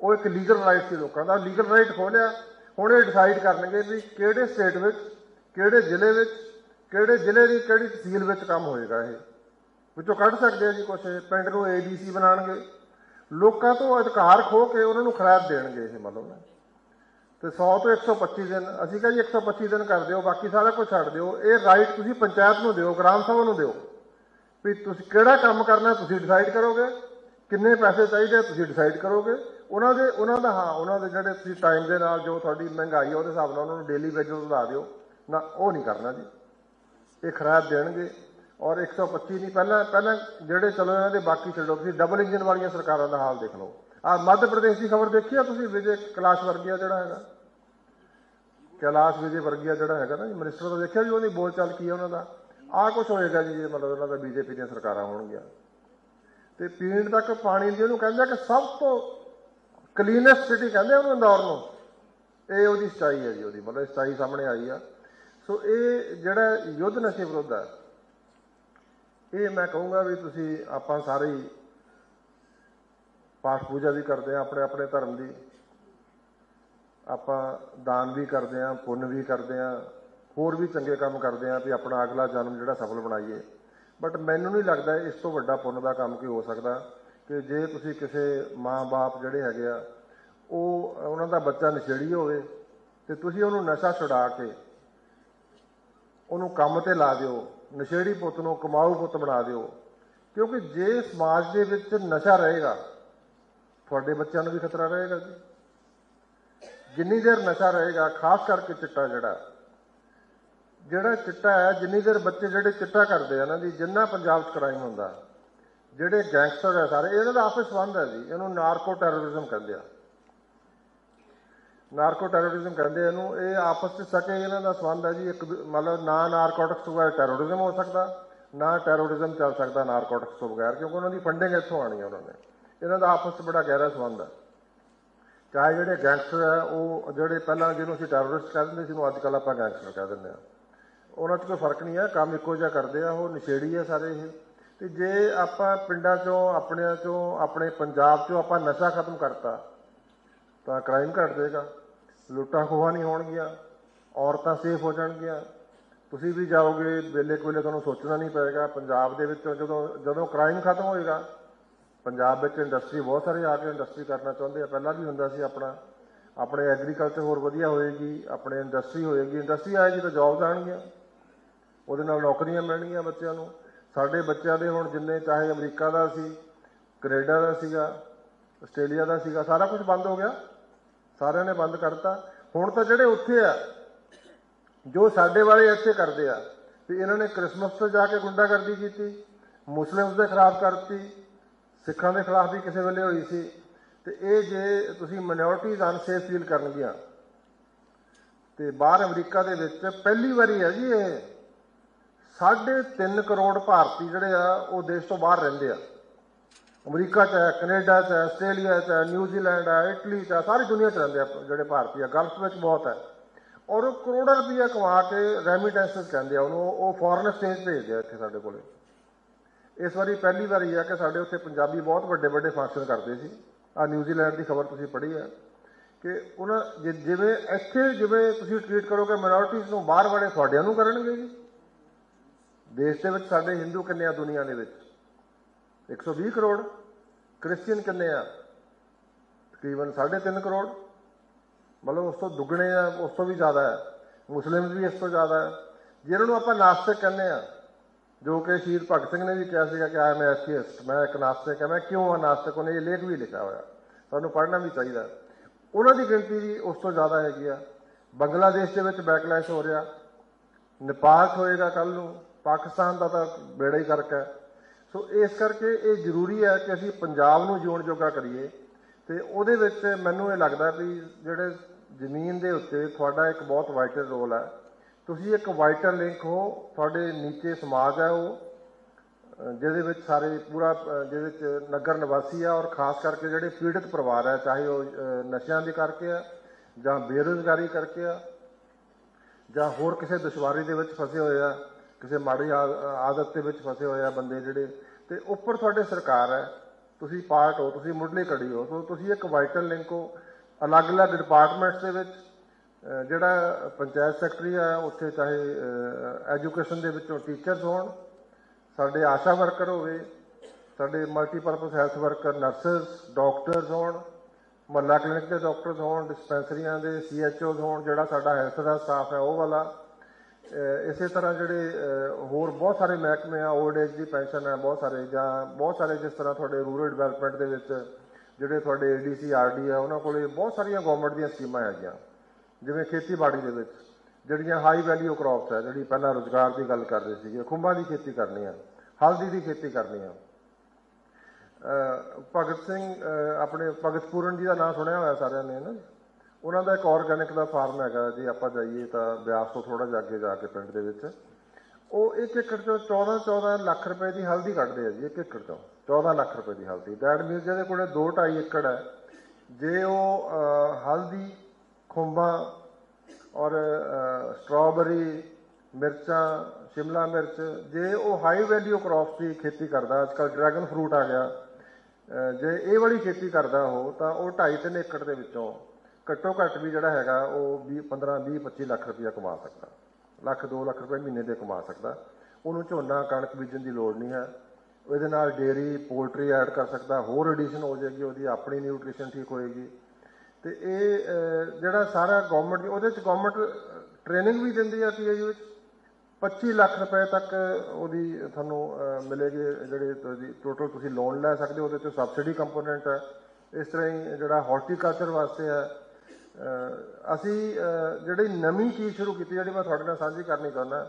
ਉਹ ਇੱਕ ਲੀਗਲ ਰਾਈਟ ਸੀ ਲੋਕਾਂ ਦਾ। ਲੀਗਲ ਰਾਈਟ ਖੋਲਿਆ। ਹੁਣ ਇਹ ਡਿਸਾਈਡ ਕਰਨਗੇ ਵੀ ਕਿਹੜੇ ਸਟੇਟ ਵਿੱਚ, ਕਿਹੜੇ ਜ਼ਿਲ੍ਹੇ ਵਿੱਚ, ਕਿਹੜੇ ਜ਼ਿਲ੍ਹੇ ਦੀ ਕਿਹੜੀ ਤਹਿਸੀਲ ਵਿੱਚ ਕੰਮ ਹੋਏਗਾ ਇਹ। ਵਿੱਚੋਂ ਕੱਢ ਸਕਦੇ ਆ ਜੀ ਕੁਛ। ਪਿੰਡ ਨੂੰ ਏਡੀਸੀ ਬਣਾਉਣਗੇ। ਲੋਕਾਂ ਤੋਂ ਅਧਿਕਾਰ ਖੋ ਕੇ ਉਹਨਾਂ ਨੂੰ ਖਰਾਬ ਦੇਣਗੇ ਇਹ ਮਤਲਬ। ਨਾ ਤੇ 100 ਤੋਂ 125 ਦਿਨ, ਅਸੀਂ ਕਹਾਂ ਜੀ 125 ਦਿਨ ਕਰ ਦਿਓ, ਬਾਕੀ ਸਾਰਾ ਕੁਝ ਛੱਡ ਦਿਓ। ਇਹ ਰਾਈਟ ਤੁਸੀਂ ਪੰਚਾਇਤ ਨੂੰ ਦਿਓ, ਗ੍ਰਾਮ ਸਭਾ ਨੂੰ ਦਿਓ। ਵੀ ਤੁਸੀਂ ਕਿਹੜਾ ਕੰਮ ਕਰਨਾ ਤੁਸੀਂ ਡਿਸਾਈਡ ਕਰੋਗੇ। ਕਿੰਨੇ ਪੈਸੇ ਚਾਹੀਦੇ ਤੁਸੀਂ ਡਿਸਾਈਡ ਕਰੋਗੇ। ਉਹਨਾਂ ਦੇ, ਉਹਨਾਂ ਦਾ ਹਾਂ, ਉਹਨਾਂ ਦੇ ਜਿਹੜੇ ਤੁਸੀਂ ਟਾਈਮ ਦੇ ਨਾਲ ਜੋ ਤੁਹਾਡੀ ਮਹਿੰਗਾਈ ਉਹਦੇ ਹਿਸਾਬ ਨਾਲ ਉਹਨਾਂ ਨੂੰ ਡੇਲੀ ਵੇਜਸ ਵਧਾ ਦਿਓ। ਨਾ, ਉਹ ਨਹੀਂ ਕਰਨਾ ਜੀ। ਇਹ ਖਰਾਬ ਦੇਣਗੇ। ਔਰ 125 ਨਹੀਂ, ਪਹਿਲਾਂ ਪਹਿਲਾਂ ਜਿਹੜੇ ਚਲੋ ਇਹਨਾਂ ਦੇ ਬਾਕੀ ਛੱਡੋ ਤੁਸੀਂ ਡਬਲ ਇੰਜਨ ਵਾਲੀਆਂ ਸਰਕਾਰਾਂ ਦਾ ਹਾਲ ਦੇਖ ਲਓ। ਆ ਮੱਧ ਪ੍ਰਦੇਸ਼ ਦੀ ਖਬਰ ਦੇਖੀ ਆ ਤੁਸੀਂ, ਵਿਜੇ ਕੈਲਾਸ਼ ਵਰਗੀਆ ਜਿਹੜਾ ਹੈਗਾ? ਕੈਲਾਸ਼ ਵਿਜੇ ਵਰਗੀਆ ਜਿਹੜਾ ਹੈਗਾ ਨਾ ਜੀ ਮਿਨਿਸਟਰ ਦਾ ਦੇਖਿਆ ਜੀ ਉਹਦੀ ਬੋਲਚਾਲ ਕੀ ਹੈ ਉਹਨਾਂ ਦਾ? ਆਹ ਕੁਝ ਹੋਏਗਾ ਜੀ, ਜੇ ਮਤਲਬ ਉਹਨਾਂ ਦਾ ਬੀਜੇਪੀ ਦੀਆਂ ਸਰਕਾਰਾਂ ਹੋਣਗੀਆਂ। ਤੇ ਪੀਣ ਤੱਕ ਪਾਣੀ ਦੀ ਉਹਨੂੰ ਕਹਿੰਦੇ ਕਿ ਸਭ ਤੋਂ ਕਲੀਨੈਸਟ ਸਿਟੀ ਕਹਿੰਦੇ ਉਹਨੂੰ ਇੰਦੌਰ ਨੂੰ। ਇਹ ਉਹਦੀ ਸਚਾਈ ਹੈ ਜੀ, ਉਹਦੀ ਮਤਲਬ ਸਚਾਈ ਸਾਹਮਣੇ ਆਈ ਆ। ਸੋ ਇਹ ਜਿਹੜਾ ਯੁੱਧ ਨਸ਼ੇ ਵਿਰੁੱਧ ਹੈ, ਇਹ ਮੈਂ ਕਹੂੰਗਾ ਵੀ ਤੁਸੀਂ ਆਪਾਂ ਸਾਰੇ ਹੀ ਪਾਠ ਪੂਜਾ ਵੀ ਕਰਦੇ ਆ ਆਪਣੇ ਆਪਣੇ ਧਰਮ ਦੀ। ਆਪਾਂ ਦਾਨ ਵੀ ਕਰਦੇ ਆ ਪੁੰਨ ਵੀ ਕਰਦੇ ਆ ਹੋਰ ਵੀ ਚੰਗੇ ਕੰਮ ਕਰਦੇ ਆ ਵੀ ਆਪਣਾ ਅਗਲਾ ਜਨਮ ਜਿਹੜਾ ਸਫਲ ਬਣਾਈਏ। ਬਟ ਮੈਨੂੰ ਨਹੀਂ ਲੱਗਦਾ ਇਸ ਤੋਂ ਵੱਡਾ ਪੁੰਨ ਦਾ ਕੰਮ ਕੋਈ ਹੋ ਸਕਦਾ ਕਿ ਜੇ ਤੁਸੀਂ ਕਿਸੇ ਮਾਂ-ਬਾਪ ਜਿਹੜੇ ਹੈਗੇ ਆ, ਉਹ, ਉਹਨਾਂ ਦਾ ਬੱਚਾ ਨਸ਼ੇੜੀ ਹੋਵੇ ਤੇ ਤੁਸੀਂ ਉਹਨੂੰ ਨਸ਼ਾ ਛੁਡਾ ਕੇ ਉਹਨੂੰ ਕੰਮ ਤੇ ਲਾ ਦਿਓ, ਨਸ਼ੇੜੀ ਪੁੱਤ ਨੂੰ ਕਮਾਊ ਪੁੱਤ ਬਣਾ ਦਿਓ। ਕਿਉਂਕਿ ਜੇ ਸਮਾਜ ਦੇ ਵਿੱਚ ਨਸ਼ਾ ਰਹੇਗਾ, ਤੁਹਾਡੇ ਬੱਚਿਆਂ ਨੂੰ ਵੀ ਖਤਰਾ ਰਹੇਗਾ ਜੀ। ਜਿੰਨੀ ਦੇਰ ਨਸ਼ਾ ਰਹੇਗਾ, ਖਾਸ ਕਰਕੇ ਚਿੱਟਾ ਜਿਹੜਾ ਜਿਹੜਾ ਚਿੱਟਾ ਹੈ, ਜਿੰਨੀ ਦੇਰ ਬੱਚੇ ਜਿਹੜੇ ਚਿੱਟਾ ਕਰਦੇ ਆ ਨਾ ਜੀ, ਜਿੰਨਾ ਪੰਜਾਬ 'ਚ ਕ੍ਰਾਈਮ ਹੁੰਦਾ, ਜਿਹੜੇ ਗੈਂਗਸਟਰ ਹੈ ਸਾਰੇ, ਇਹਨਾਂ ਦਾ ਆਪਸ ਸੰਬੰਧ ਹੈ ਜੀ, ਇਹਨੂੰ ਨਾਰਕੋ ਟੈਰਰਿਜ਼ਮ ਕਹਿੰਦੇ ਆ। ਨਾਰਕੋ ਟੈਰਰਿਜ਼ਮ ਕਹਿੰਦੇ ਇਹਨੂੰ, ਇਹ ਆਪਸ ਵਿੱਚ ਸਕੇ, ਇਹਨਾਂ ਦਾ ਸੰਬੰਧ ਹੈ ਜੀ, ਇੱਕ ਮਤਲਬ ਨਾ ਨਾਰਕੋਟਿਕਸ ਤੋਂ ਬਗੈਰ ਟੈਰਰਿਜ਼ਮ ਹੋ ਸਕਦਾ, ਨਾ ਟੈਰਰਿਜ਼ਮ ਚੱਲ ਸਕਦਾ ਨਾਰਕੋਟਿਕਸ ਤੋਂ ਬਗੈਰ, ਕਿਉਂਕਿ ਉਹਨਾਂ ਦੀ ਫੰਡਿੰਗ ਇੱਥੋਂ ਆਣੀ ਹੈ ਉਹਨਾਂ ਨੇ। ਇਹਨਾਂ ਦਾ ਆਪਸ ਵਿੱਚ ਬੜਾ ਗਹਿਰਾ ਸੰਬੰਧ ਹੈ। ਚਾਹੇ ਜਿਹੜੇ ਗੈਂਗਸਟਰ ਹੈ ਉਹ ਜਿਹੜੇ ਪਹਿਲਾਂ ਜਿਹਨੂੰ ਅਸੀਂ ਟੈਰਰਿਸਟ ਕਹਿ ਦਿੰਦੇ ਸੀ ਨੂੰ ਅੱਜ ਕੱਲ੍ਹ ਆਪਾਂ ਗੈਂਗਸਟਰ ਕਹਿ ਦਿੰਦੇ ਆ। ਉਹਨਾਂ 'ਚ ਕੋਈ ਫ਼ਰਕ ਨਹੀਂ ਆ, ਕੰਮ ਇੱਕੋ ਜਿਹਾ ਕਰਦੇ ਆ, ਉਹ ਨਸ਼ੇੜੀ ਆ ਸਾਰੇ ਇਹ। ਤੇ ਜੇ ਆਪਾਂ ਪਿੰਡਾਂ 'ਚੋਂ, ਆਪਣਿਆਂ 'ਚੋਂ, ਆਪਣੇ ਪੰਜਾਬ 'ਚੋਂ ਆਪਾਂ ਨਸ਼ਾ ਖਤਮ ਕਰਤਾ, ਤਾਂ ਕ੍ਰਾਈਮ ਘਟ ਜਾਏਗਾ। ਲੁੱਟਾਂ ਖੋਹਾਂ ਨਹੀਂ ਹੋਣਗੀਆਂ, ਔਰਤਾਂ ਸੇਫ ਹੋ ਜਾਣਗੀਆਂ। ਤੁਸੀਂ ਵੀ ਜਾਓਗੇ ਵੇਲੇ ਕੋਲੇ ਤੁਹਾਨੂੰ ਸੋਚਣਾ ਨਹੀਂ ਪਏਗਾ, ਪੰਜਾਬ ਦੇ ਵਿੱਚੋਂ ਜਦੋਂ ਜਦੋਂ ਕ੍ਰਾਈਮ ਖਤਮ ਹੋਏਗਾ ਪੰਜਾਬ ਵਿੱਚ ਇੰਡਸਟਰੀ ਬਹੁਤ ਸਾਰੇ ਆ ਕੇ ਇੰਡਸਟਰੀ ਕਰਨਾ ਚਾਹੁੰਦੇ ਆ। ਪਹਿਲਾਂ ਵੀ ਹੁੰਦਾ ਸੀ ਆਪਣਾ। ਆਪਣੇ ਐਗਰੀਕਲਚਰ ਹੋਰ ਵਧੀਆ ਹੋਏਗੀ, ਆਪਣੇ ਇੰਡਸਟਰੀ ਹੋਏਗੀ। ਇੰਡਸਟਰੀ ਆਏਗੀ ਤਾਂ ਜੌਬਸ ਆਣਗੀਆਂ। ਉਹਦੇ ਨਾਲ ਨੌਕਰੀਆਂ ਮਿਲਣਗੀਆਂ ਬੱਚਿਆਂ ਨੂੰ। ਸਾਡੇ ਬੱਚਿਆਂ ਦੇ ਹੁਣ ਜਿੰਨੇ ਚਾਹੇ ਅਮਰੀਕਾ ਦਾ ਸੀ, ਕੈਨੇਡਾ ਦਾ ਸੀਗਾ, ਆਸਟ੍ਰੇਲੀਆ ਦਾ ਸੀਗਾ, ਸਾਰਾ ਕੁਝ ਬੰਦ ਹੋ ਗਿਆ। ਸਾਰਿਆਂ ਨੇ ਬੰਦ ਕਰਤਾ। ਹੁਣ ਤਾਂ ਜਿਹੜੇ ਉੱਥੇ ਆ, ਜੋ ਸਾਡੇ ਵਾਲੇ ਇੱਥੇ ਕਰਦੇ ਆ, ਵੀ ਇਹਨਾਂ ਨੇ ਕ੍ਰਿਸਮਸ ਤੇ ਜਾ ਕੇ ਗੁੰਡਾਗਰਦੀ ਕੀਤੀ, ਮੁਸਲਿਮਸ ਦੇ ਖਿਲਾਫ ਕਰਤੀ ਸਿੱਖਾਂ ਦੇ ਖਿਲਾਫ ਵੀ ਕਿਸੇ ਵੇਲੇ ਹੋਈ ਸੀ। ਤੇ ਇਹ ਜੇ ਤੁਸੀਂ ਮਿਨੋਰਟੀਜ਼ ਅਨਸੇਫ ਫੀਲ ਕਰਨਗੀਆਂ, ਤੇ ਬਾਹਰ ਅਮਰੀਕਾ ਦੇ ਵਿੱਚ ਪਹਿਲੀ ਵਾਰੀ ਹੈ ਜੀ ਇਹ। ਸਾਢੇ 3 ਕਰੋੜ ਭਾਰਤੀ ਜਿਹੜੇ ਆ, ਉਹ ਦੇਸ਼ ਤੋਂ ਬਾਹਰ ਰਹਿੰਦੇ ਆ। ਅਮਰੀਕਾ 'ਚ ਹੈ, ਕੈਨੇਡਾ 'ਚ ਹੈ, ਆਸਟ੍ਰੇਲੀਆ 'ਚ ਹੈ ਨਿਊਜ਼ੀਲੈਂਡ ਹੈ, ਇਟਲੀ 'ਚ ਹੈ, ਸਾਰੀ ਦੁਨੀਆ 'ਚ ਰਹਿੰਦੇ ਆ ਜਿਹੜੇ ਭਾਰਤੀ ਆ। ਗਲਫ ਵਿੱਚ ਬਹੁਤ ਹੈ। ਔਰ ਉਹ ਕਰੋੜਾਂ ਰੁਪਈਆ ਕਮਾ ਕੇ ਰੈਮਿਟੈਂਸਸ ਕਹਿੰਦੇ ਆ ਉਹਨੂੰ, ਉਹ ਫੋਰਨ ਸਟੇਜ ਭੇਜਦੇ ਆ ਇੱਥੇ ਸਾਡੇ ਕੋਲੇ। ਇਸ ਵਾਰੀ ਪਹਿਲੀ ਵਾਰੀ ਆ ਕਿ ਸਾਡੇ ਉੱਥੇ ਪੰਜਾਬੀ ਬਹੁਤ ਵੱਡੇ ਵੱਡੇ ਫੰਕਸ਼ਨ ਕਰਦੇ ਸੀ। ਆ ਨਿਊਜ਼ੀਲੈਂਡ ਦੀ ਖਬਰ ਤੁਸੀਂ ਪੜ੍ਹੀ ਆ ਕਿ ਉਹਨਾਂ ਜਿ- ਜਿਵੇਂ ਇੱਥੇ ਜਿਵੇਂ ਤੁਸੀਂ ਟ੍ਰੀਟ ਕਰੋਗੇ ਮਿਨੋਰਟੀਜ਼ ਨੂੰ ਬਾਹਰ ਵਾਲੇ ਤੁਹਾਡਿਆਂ ਨੂੰ ਕਰਨਗੇ ਜੀ। ਦੇਸ਼ ਦੇ ਵਿੱਚ ਸਾਡੇ ਹਿੰਦੂ ਕਿੰਨੇ ਆ ਦੁਨੀਆ ਦੇ ਵਿੱਚ? 120 ਕਰੋੜ। ਕ੍ਰਿਸਚੀਅਨ ਕਿੰਨੇ ਆ? ਤਕਰੀਬਨ 3.5 ਕਰੋੜ। ਮਤਲਬ ਉਸ ਤੋਂ ਦੁੱਗਣੇ ਆ, ਉਸ ਤੋਂ ਵੀ ਜ਼ਿਆਦਾ ਹੈ ਮੁਸਲਿਮ ਵੀ ਇਸ ਤੋਂ ਜ਼ਿਆਦਾ ਹੈ ਜਿਹਨਾਂ ਨੂੰ ਆਪਾਂ ਨਾਸਤਿਕ ਕਹਿੰਦੇ ਆ ਜੋ ਕਿ ਸ਼ਹੀਦ ਭਗਤ ਸਿੰਘ ਨੇ ਵੀ ਕਿਹਾ ਸੀਗਾ ਕਿ ਆਈ ਐਮ ਐਥੀਸਟ ਮੈਂ ਇੱਕ ਨਾਸਤਿਕ ਹਾਂ। ਮੈਂ ਕਿਉਂ ਆ ਨਾਸਤਿਕ? ਉਹਨੇ ਇਹ ਲੇਖ ਵੀ ਲਿਖਿਆ ਹੋਇਆ। ਤੁਹਾਨੂੰ ਪੜ੍ਹਨਾ ਵੀ ਚਾਹੀਦਾ। ਉਹਨਾਂ ਦੀ ਗਿਣਤੀ ਵੀ ਉਸ ਤੋਂ ਜ਼ਿਆਦਾ ਹੈਗੀ ਆ। ਬੰਗਲਾਦੇਸ਼ ਦੇ ਵਿੱਚ ਬੈਕਲੈਸ਼ ਹੋ ਰਿਹਾ। ਨੇਪਾਲ ਹੋਏਗਾ ਕੱਲ ਨੂੰ। ਪਾਕਿਸਤਾਨ ਦਾ ਤਾਂ ਬੇੜਾ ਹੀ ਕਰਕ ਹੈ। ਸੋ ਇਸ ਕਰਕੇ ਇਹ ਜ਼ਰੂਰੀ ਹੈ ਕਿ ਅਸੀਂ ਪੰਜਾਬ ਨੂੰ ਜਿਉਣ ਜੋਗਾ ਕਰੀਏ। ਤੇ ਉਹਦੇ ਵਿੱਚ ਮੈਨੂੰ ਇਹ ਲੱਗਦਾ ਵੀ ਜਿਹੜੇ ਜ਼ਮੀਨ ਦੇ ਉੱਤੇ ਤੁਹਾਡਾ ਇੱਕ ਬਹੁਤ ਵਾਈਟਲ ਰੋਲ ਹੈ। ਤੁਸੀਂ ਇੱਕ ਵਾਈਟਲ ਲਿੰਕ ਹੋ, ਤੁਹਾਡੇ ਨੀਚੇ ਸਮਾਜ ਹੈ ਉਹ ਜਿਹਦੇ ਵਿੱਚ ਸਾਰੇ ਪੂਰਾ ਜਿਹਦੇ ਵਿੱਚ ਨਗਰ ਨਿਵਾਸੀ ਆ ਔਰ ਖਾਸ ਕਰਕੇ ਜਿਹੜੇ ਪੀੜਤ ਪਰਿਵਾਰ ਹੈ, ਚਾਹੇ ਉਹ ਨਸ਼ਿਆਂ ਦੇ ਕਰਕੇ ਆ ਜਾਂ ਬੇਰੁਜ਼ਗਾਰੀ ਕਰਕੇ ਆ ਜਾਂ ਹੋਰ ਕਿਸੇ ਦੁਸ਼ਵਾਰੀ ਦੇ ਵਿੱਚ ਫਸੇ ਹੋਏ ਆ, ਕਿਸੇ ਮਾੜੀ ਆ- ਆਦਤ ਦੇ ਵਿੱਚ ਫਸੇ ਹੋਏ ਆ ਬੰਦੇ ਜਿਹੜੇ, ਤੇ ਉੱਪਰ ਤੁਹਾਡੇ ਸਰਕਾਰ ਹੈ, ਤੁਸੀਂ ਪਾਰਟ ਹੋ, ਤੁਸੀਂ ਮੁੱਢਲੀ ਕੜੀ ਹੋ, ਸੋ ਤੁਸੀਂ ਇੱਕ ਵਾਈਟਲ ਲਿੰਕ ਹੋ, ਅਲੱਗ-ਅਲੱਗ ਡਿਪਾਰਟਮੈਂਟਸ ਦੇ ਵਿੱਚ ਜਿਹੜਾ ਪੰਚਾਇਤ ਸੈਕਟਰੀ ਆ, ਉੱਥੇ ਚਾਹੇ ਐਜੂਕੇਸ਼ਨ ਦੇ ਵਿੱਚੋਂ ਟੀਚਰਸ ਹੋਣ, ਸਾਡੇ ਆਸ਼ਾ ਵਰਕਰ ਹੋਵੇ, ਸਾਡੇ multipurpose health worker nurses doctors ਹੋਣ, ਮਹੱਲਾ ਕਲੀਨਿਕ ਦੇ ਡਾਕਟਰਸ ਹੋਣ ਡਿਸਪੈਂਸਰੀਆਂ ਦੇ ਸੀਐਚਓਜ਼ ਹੋਣ, ਜਿਹੜਾ ਸਾਡਾ ਹੈਲਥ ਦਾ ਸਟਾਫ ਹੈ, ਉਹ ਵਾਲਾ। ਇਸੇ ਤਰ੍ਹਾਂ ਜਿਹੜੇ ਹੋਰ ਬਹੁਤ ਸਾਰੇ ਮਹਿਕਮੇ ਆ 올ਡ ਏਜ ਦੀ ਪੈਨਸ਼ਨ ਹੈ, ਬਹੁਤ ਸਾਰੇ, ਜਾਂ ਬਹੁਤ ਸਾਰੇ ਜਿਸ ਤਰ੍ਹਾਂ ਤੁਹਾਡੇ ਰੂਰਲ ਡਿਵੈਲਪਮੈਂਟ ਦੇ ਵਿੱਚ, ਜਿਹੜੇ ਤੁਹਾਡੇ ਏਡੀਸੀ ਆਰਡੀ ਆ, ਉਹਨਾਂ ਕੋਲੇ ਬਹੁਤ ਸਾਰੀਆਂ ਗਵਰਨਮੈਂਟ ਦੀਆਂ ਸਕੀਮਾਂ ਹੈਗੀਆਂ। ਜਿਵੇਂ ਖੇਤੀਬਾੜੀ ਦੇ ਵਿੱਚ, ਜਿਹੜੀਆਂ ਹਾਈ ਵੈਲਿਊ ਕ੍ਰੌਪਸ ਹੈ ਜਿਹੜੀ ਪਹਿਲਾਂ ਰੋਜ਼ਗਾਰ ਦੀ ਗੱਲ ਕਰਦੇ ਸੀਗੇ, ਖੁੰਬਾਂ ਦੀ ਖੇਤੀ ਕਰਨੀ ਆ, ਹਲਦੀ ਦੀ ਖੇਤੀ ਕਰਨੀ ਆ। ਭਗਤ ਸਿੰਘ ਆਪਣੇ ਭਗਤ ਪੂਰਨ ਜੀ ਦਾ ਨਾਮ ਸੁਣਿਆ ਹੋਇਆ ਸਾਰਿਆਂ ਨੇ ਨਾ ਉਹਨਾਂ ਦਾ ਇੱਕ ਆਰਗੈਨਿਕ ਦਾ ਫਾਰਮ ਹੈਗਾ, ਜੇ ਆਪਾਂ ਜਾਈਏ ਤਾਂ ਬਿਆਸ ਤੋਂ ਥੋੜਾ ਜਿਹਾ ਅੱਗੇ ਜਾ ਕੇ ਪਿੰਡ ਦੇ ਵਿੱਚ। ਉਹ ਇੱਕ ਏਕੜ ਚੋਂ 14 14 ਲੱਖ ਰੁਪਏ ਦੀ ਹਲਦੀ ਕੱਢਦੇ ਆ ਜੀ, ਇੱਕ ਏਕੜ ਚੋਂ 14 ਲੱਖ ਰੁਪਏ ਦੀ ਹਲਦੀ। ਦੈਟ ਮੀਨਸ ਜਿਹਦੇ ਕੋਲੇ 2 2.5 ਏਕੜ ਹੈ, ਜੇ ਉਹ ਹਲਦੀ ਖੁੰਬਾਂ ਔਰ ਸਟ੍ਰਾਬੇਰੀ, ਮਿਰਚਾਂ, ਸ਼ਿਮਲਾ ਮਿਰਚ, ਜੇ ਉਹ ਹਾਈ ਵੈਲਿਊ ਕ੍ਰੌਪਸ ਦੀ ਖੇਤੀ ਕਰਦਾ ਅੱਜ ਕੱਲ ਡਰੈਗਨ ਫਰੂਟ ਆ ਗਿਆ ਜੇ ਇਹ ਵਾਲੀ ਖੇਤੀ ਕਰਦਾ ਉਹ, ਤਾਂ ਉਹ 2.5 3 ਏਕੜ ਦੇ ਵਿੱਚੋਂ ਘੱਟੋ ਘੱਟ ਵੀ ਜਿਹੜਾ ਹੈਗਾ, ਉਹ 20 15 20 25 ਲੱਖ ਰੁਪਇਆ ਕਮਾ ਸਕਦਾ। ਲੱਖ 2 ਲੱਖ ਰੁਪਏ ਮਹੀਨੇ ਦੇ ਕਮਾ ਸਕਦਾ। ਉਹਨੂੰ ਝੋਨਾ, ਕਣਕ ਬੀਜਣ ਦੀ ਲੋੜ ਨਹੀਂ ਹੈ। ਇਹਦੇ ਨਾਲ ਡੇਰੀ ਪੋਲਟਰੀ ਐਡ ਕਰ ਸਕਦਾ, ਹੋਰ ਐਡੀਸ਼ਨ ਹੋ ਜਾਏਗੀ, ਉਹਦੀ ਆਪਣੀ ਨਿਊਟ੍ਰੀਸ਼ਨ ਠੀਕ ਹੋਏਗੀ। ਤੇ ਇਹ ਜਿਹੜਾ ਸਾਰਾ ਗਵਰਨਮੈਂਟ ਉਹਦੇ ਚ ਗਵਰਨਮੈਂਟ ਟ੍ਰੇਨਿੰਗ ਵੀ ਦਿੰਦੀ ਹੈ ਪੀਏਯੂ ਵਿੱਚ। 25 ਲੱਖ ਰੁਪਏ ਤੱਕ ਉਹਦੀ ਤੁਹਾਨੂੰ ਅਹ, ਮਿਲੇਗੀ ਜਿਹੜੇ ਟੋਟਲ ਤੁਸੀਂ ਲੋਨ ਲੈ ਸਕਦੇ ਹੋ ਉਹਦੇ ਚ ਸਬਸਿਡੀ ਕੰਪੋਨੈਂਟ ਹੈ। ਇਸ ਤਰ੍ਹਾਂ ਹੀ ਜਿਹੜਾ ਹਾਰਟੀਕਲਚਰ ਵਾਸਤੇ ਹੈ ਅਸੀਂ ਜਿਹੜੀ ਨਵੀਂ ਚੀਜ਼ ਸ਼ੁਰੂ ਕੀਤੀ ਜਿਹੜੀ ਮੈਂ ਤੁਹਾਡੇ ਨਾਲ ਸਾਂਝੀ ਕਰਨੀ ਚਾਹੁੰਦਾ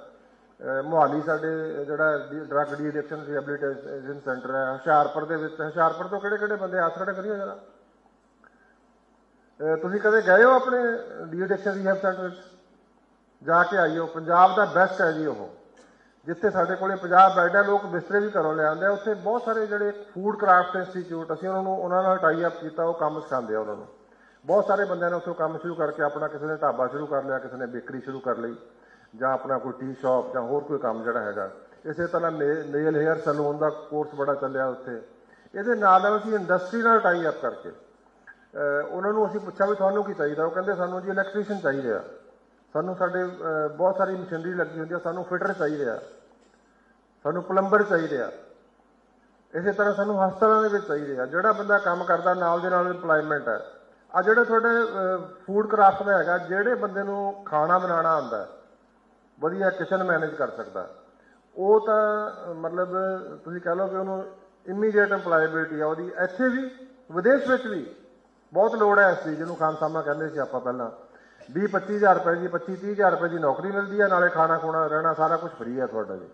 ਮੋਹਾਲੀ ਸਾਡੇ ਜਿਹੜਾ drug de addiction rehabilitation centre ਹੈ ਹੁਸ਼ਿਆਰਪੁਰ ਦੇ ਵਿੱਚ ਹੁਸ਼ਿਆਰਪੁਰ ਤੋਂ ਕਿਹੜੇ ਕਿਹੜੇ ਬੰਦੇ ਹੱਥ ਖੜੇ ਕਰਿਓ ਜਰਾ ਤੁਸੀਂ ਕਦੇ ਗਏ ਹੋ ਆਪਣੇ ਡੀ ਐਡਿਕਸ਼ਨ ਰਿਹੈਬ ਸੈਂਟਰ ਵਿੱਚ? ਜਾ ਕੇ ਆਈਓ। ਪੰਜਾਬ ਦਾ ਬੈਸਟ ਹੈ ਜੀ ਉਹ। ਜਿੱਥੇ ਸਾਡੇ ਕੋਲੇ 50 ਬੈੱਡ ਹੈ, ਲੋਕ ਬਿਸਤਰੇ ਵੀ ਘਰੋਂ ਲਿਆਉਂਦੇ ਆ। ਉੱਥੇ ਬਹੁਤ ਸਾਰੇ ਜਿਹੜੇ ਫੂਡ ਕਰਾਫਟ ਇੰਸਟੀਚਿਊਟ ਅਸੀਂ ਉਹਨਾਂ ਨੂੰ ਉਹਨਾਂ ਨਾਲ ਟਾਈ ਅਪ ਕੀਤਾ, ਉਹ ਕੰਮ ਸਿਖਾਉਂਦੇ ਆ ਉਹਨਾਂ ਨੂੰ। ਬਹੁਤ ਸਾਰੇ ਬੰਦਿਆਂ ਨੇ ਉੱਥੋਂ ਕੰਮ ਸ਼ੁਰੂ ਕਰਕੇ ਆਪਣਾ ਕਿਸੇ ਨੇ ਢਾਬਾ ਸ਼ੁਰੂ ਕਰ ਲਿਆ, ਕਿਸੇ ਨੇ ਬੇਕਰੀ ਸ਼ੁਰੂ ਕਰ ਲਈ, ਜਾਂ ਆਪਣਾ ਕੋਈ ਟੀ ਸ਼ਾਪ ਜਾਂ ਹੋਰ ਕੋਈ ਕੰਮ ਜਿਹੜਾ ਹੈਗਾ। ਇਸੇ ਤਰ੍ਹਾਂ ਨੇਲ ਹੇਅਰ ਸੈਲੂਨ ਦਾ ਕੋਰਸ ਬੜਾ ਚੱਲਿਆ ਉੱਥੇ। ਇਹਦੇ ਨਾਲ ਨਾਲ ਅਸੀਂ ਇੰਡਸਟਰੀ ਨਾਲ ਟਾਈ ਅਪ ਕਰਕੇ ਉਹਨਾਂ ਨੂੰ ਅਸੀਂ ਪੁੱਛਿਆ ਵੀ ਤੁਹਾਨੂੰ ਕੀ ਚਾਹੀਦਾ? ਉਹ ਕਹਿੰਦੇ ਸਾਨੂੰ ਜੀ ਇਲੈਕਟ੍ਰੀਸ਼ੀਅਨ ਚਾਹੀਦੇ ਆ। ਸਾਨੂੰ ਸਾਡੇ ਬਹੁਤ ਸਾਰੀ ਮਸ਼ੀਨਰੀ ਲੱਗੀ ਹੁੰਦੀ ਆ, ਸਾਨੂੰ ਫਿਟਰ ਚਾਹੀਦੇ ਆ। ਸਾਨੂੰ ਪਲੰਬਰ ਚਾਹੀਦੇ ਆ। ਇਸੇ ਤਰ੍ਹਾਂ ਸਾਨੂੰ ਹਸਪਤਾਲਾਂ ਦੇ ਵਿੱਚ ਚਾਹੀਦੇ ਆ। ਜਿਹੜਾ ਬੰਦਾ ਕੰਮ ਕਰਦਾ, ਨਾਲ ਦੇ ਨਾਲ EMPLOYMENT ਹੈ ਆ ਜਿਹੜੇ ਤੁਹਾਡੇ ਫੂਡ ਕਰਾਫਟ ਦਾ ਹੈਗਾ, ਜਿਹੜੇ ਬੰਦੇ ਨੂੰ ਖਾਣਾ ਬਣਾਉਣਾ ਆਉਂਦਾ, ਵਧੀਆ ਕਿਚਨ ਮੈਨੇਜ ਕਰ ਸਕਦਾ। ਉਹ ਤਾਂ, ਮਤਲਬ ਤੁਸੀਂ ਕਹਿ ਲਓ ਕਿ ਉਹਨੂੰ ਇਮੀਡੀਏਟ EMPLOYABILITY ਆ। ਉਹਦੀ ਇੱਥੇ ਵੀ, ਵਿਦੇਸ਼ ਵਿੱਚ ਵੀ ਬਹੁਤ ਲੋੜ ਹੈ ਇਸ ਚੀਜ਼ ਨੂੰ ਖਾਨ ਸਾਮਾ ਕਹਿੰਦੇ ਸੀ ਆਪਾਂ ਪਹਿਲਾਂ। 20 25000 ਰੁਪਏ ਦੀ 25 30000 ਰੁਪਏ ਦੀ ਨੌਕਰੀ ਮਿਲਦੀ ਹੈ ਨਾਲੇ ਖਾਣਾ ਖੋਣਾ, ਰਹਿਣਾ ਸਾਰਾ ਕੁਝ ਫ੍ਰੀ ਹੈ ਤੁਹਾਡਾ ਜੀ।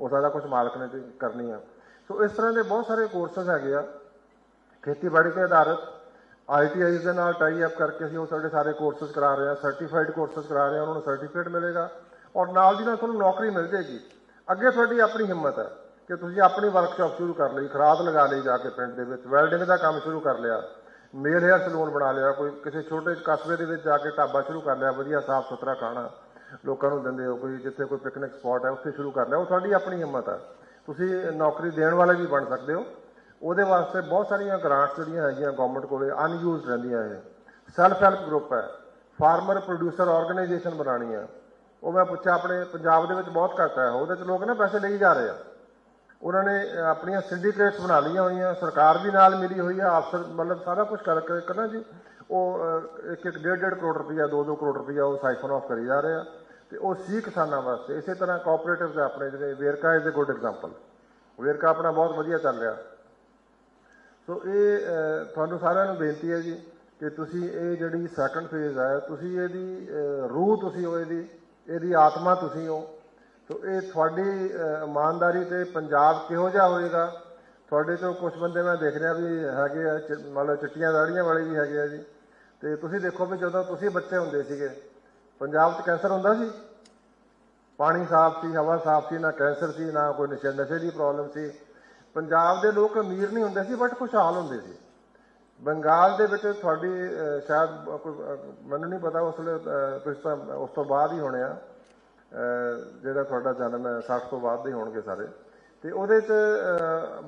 ਉਹ ਸਾਰਾ ਕੁਝ ਮਾਲਕ ਨੇ ਕਰਨੀ ਆ। ਸੋ ਇਸ ਤਰ੍ਹਾਂ ਦੇ ਬਹੁਤ ਸਾਰੇ ਕੋਰਸਸ ਹੈਗੇ ਆ। ਖੇਤੀਬਾੜੀ ਤੇ ਆਧਾਰਿਤ। ਆਈਟੀਆਈਜ਼ ਦੇ ਨਾਲ ਟਾਈ ਅਪ ਕਰਕੇ ਅਸੀਂ ਉਹ ਸਾਡੇ ਸਾਰੇ ਕੋਰਸਸ ਕਰਾ ਰਹੇ ਹਾਂ ਸਰਟੀਫਾਈਡ ਕੋਰਸਸ ਕਰਾ ਰਹੇ ਹਾਂ ਉਹਨਾਂ ਨੂੰ ਸਰਟੀਫਿਕੇਟ ਮਿਲੇਗਾ। ਔਰ ਨਾਲ ਦੀ ਨਾਲ ਤੁਹਾਨੂੰ ਨੌਕਰੀ ਮਿਲ ਜੇਗੀ ਅੱਗੇ ਤੁਹਾਡੀ ਆਪਣੀ ਹਿੰਮਤ ਹੈ ਕਿ ਤੁਸੀਂ ਆਪਣੀ ਵਰਕਸ਼ਾਪ ਸ਼ੁਰੂ ਕਰ ਲਈ, ਖਰਾਦ ਲਗਾ ਲਈ ਜਾ ਕੇ ਪਿੰਡ ਦੇ ਵਿੱਚ। ਵੈਲਡਿੰਗ ਦਾ ਕੰਮ ਸ਼ੁਰੂ ਕਰ ਲਿਆ। ਮੇਲ ਹੇਅਰ ਸਲੂਨ ਬਣਾ ਲਿਆ, ਕੋਈ ਕਿਸੇ ਛੋਟੇ ਕਸਬੇ ਦੇ ਵਿੱਚ ਜਾ ਕੇ ਢਾਬਾ ਸ਼ੁਰੂ ਕਰ ਲਿਆ, ਵਧੀਆ ਸਾਫ਼ ਸੁਥਰਾ ਖਾਣਾ ਲੋਕਾਂ ਨੂੰ ਦਿੰਦੇ ਹੋ, ਕੋਈ ਜਿੱਥੇ ਕੋਈ ਪਿਕਨਿਕ ਸਪਾਟ ਹੈ, ਉੱਥੇ ਸ਼ੁਰੂ ਕਰ ਲਿਆ, ਉਹ ਤੁਹਾਡੀ ਆਪਣੀ ਹਿੰਮਤ ਹੈ ਤੁਸੀਂ ਨੌਕਰੀ ਦੇਣ ਵਾਲੇ ਵੀ ਬਣ ਸਕਦੇ ਹੋ। ਉਹਦੇ ਵਾਸਤੇ ਬਹੁਤ ਸਾਰੀਆਂ ਗ੍ਰਾਂਟਸ ਜਿਹੜੀਆਂ ਹੈਗੀਆਂ ਗਵਰਨਮੈਂਟ ਕੋਲੇ ਅਨਯੂਜ਼ਡ ਰਹਿੰਦੀਆਂ ਇਹ। ਸੈਲਫ ਹੈਲਪ ਗਰੁੱਪ ਹੈ। ਫਾਰਮਰ ਪ੍ਰੋਡਿਊਸਰ ਆਰਗੇਨਾਈਜੇਸ਼ਨ ਬਣਾਣੀ ਹੈ। ਉਹ ਮੈਂ ਪੁੱਛਿਆ, ਆਪਣੇ ਪੰਜਾਬ ਦੇ ਵਿੱਚ ਬਹੁਤ ਘੱਟ ਹੈ। ਉਹਦੇ ਚ ਲੋਕ ਨਾ ਪੈਸੇ ਲਈ ਜਾ ਰਹੇ ਆ। ਉਹਨਾਂ ਨੇ ਆਪਣੀਆਂ ਸਿੰਡੀਕੇਟਸ ਬਣਾ ਲਈਆਂ ਹੋਈਆਂ, ਸਰਕਾਰ ਵੀ ਨਾਲ ਮਿਲੀ ਹੋਈ ਆ, ਅਫਸਰ ਮਤਲਬ ਸਾਰਾ ਕੁਝ ਕਰਕੇ ਕਰਨਾ ਜੀ, ਉਹ ਇੱਕ ਇੱਕ ਡੇਢ ਡੇਢ ਕਰੋੜ ਰੁਪਈਆ, ਦੋ ਦੋ ਕਰੋੜ ਰੁਪਈਆ ਉਹ ਸਾਈਫਨ ਆਫ ਕਰੀ ਜਾ ਰਹੇ ਆ। ਤੇ ਉਹ ਸੀ ਕਿਸਾਨਾਂ ਵਾਸਤੇ, ਇਸੇ ਤਰ੍ਹਾਂ ਕੋਆਪਰੇਟਿਵਸ ਆਪਣੇ ਜਿਹੜੇ, Verka is a good example Verka ਆਪਣਾ ਬਹੁਤ ਵਧੀਆ ਚੱਲ ਰਿਹਾ। ਸੋ ਇਹ ਤੁਹਾਨੂੰ ਸਾਰਿਆਂ ਨੂੰ ਬੇਨਤੀ ਹੈ ਜੀ ਕਿ ਤੁਸੀਂ ਇਹ ਜਿਹੜੀ ਸੈਕੰਡ ਫੇਜ਼ ਹੈ ਤੁਸੀਂ ਇਹਦੀ ਰੂਹ ਤੁਸੀਂ ਹੋ, ਇਹਦੀ ਇਹਦੀ ਆਤਮਾ ਤੁਸੀਂ ਹੋ। ਸੋ ਇਹ ਤੁਹਾਡੀ ਇਮਾਨਦਾਰੀ ਤੇ ਪੰਜਾਬ ਕਿਹੋ ਜਿਹਾ ਹੋਏਗਾ? ਤੁਹਾਡੇ ਤੋਂ ਕੁਝ ਬੰਦੇ ਮੈਂ ਦੇਖ ਰਿਹਾ ਵੀ ਹੈਗੇ ਆ, ਚ- ਮਤਲਬ ਚਿੱਟੀਆਂ ਦਾੜੀਆਂ ਵਾਲੇ ਵੀ ਹੈਗੇ ਆ ਜੀ। ਤੇ ਤੁਸੀਂ ਦੇਖੋ ਵੀ ਜਦੋਂ ਤੁਸੀਂ ਬੱਚੇ ਹੁੰਦੇ ਸੀਗੇ, ਪੰਜਾਬ 'ਚ ਕੈਂਸਰ ਹੁੰਦਾ ਸੀ? ਪਾਣੀ ਸਾਫ਼ ਸੀ, ਹਵਾ ਸਾਫ਼ ਸੀ, ਨਾ ਕੈਂਸਰ ਸੀ, ਨਾ ਕੋਈ ਨਸ਼ੇ ਨਸ਼ੇ ਦੀ ਪ੍ਰੋਬਲਮ ਸੀ। ਪੰਜਾਬ ਦੇ ਲੋਕ ਅਮੀਰ ਨਹੀਂ ਹੁੰਦੇ ਸੀ, ਬਟ ਖੁਸ਼ਹਾਲ ਹੁੰਦੇ ਸੀ। ਬੰਗਾਲ ਦੇ ਵਿੱਚ ਤੁਹਾਡੀ ਸ਼ਾਇਦ ਮੈਨੂੰ ਨਹੀਂ ਪਤਾ ਉਸ ਵੇਲੇ ਤਾਂ ਉਸ ਤੋਂ ਬਾਅਦ ਹੀ ਹੋਣੇ ਆ। ਜਿਹੜਾ ਤੁਹਾਡਾ ਜਨਮ ਹੈ 60 ਤੋਂ ਬਾਅਦ ਦੇ ਹੋਣਗੇ ਸਾਰੇ। ਤੇ ਉਹਦੇ ਚ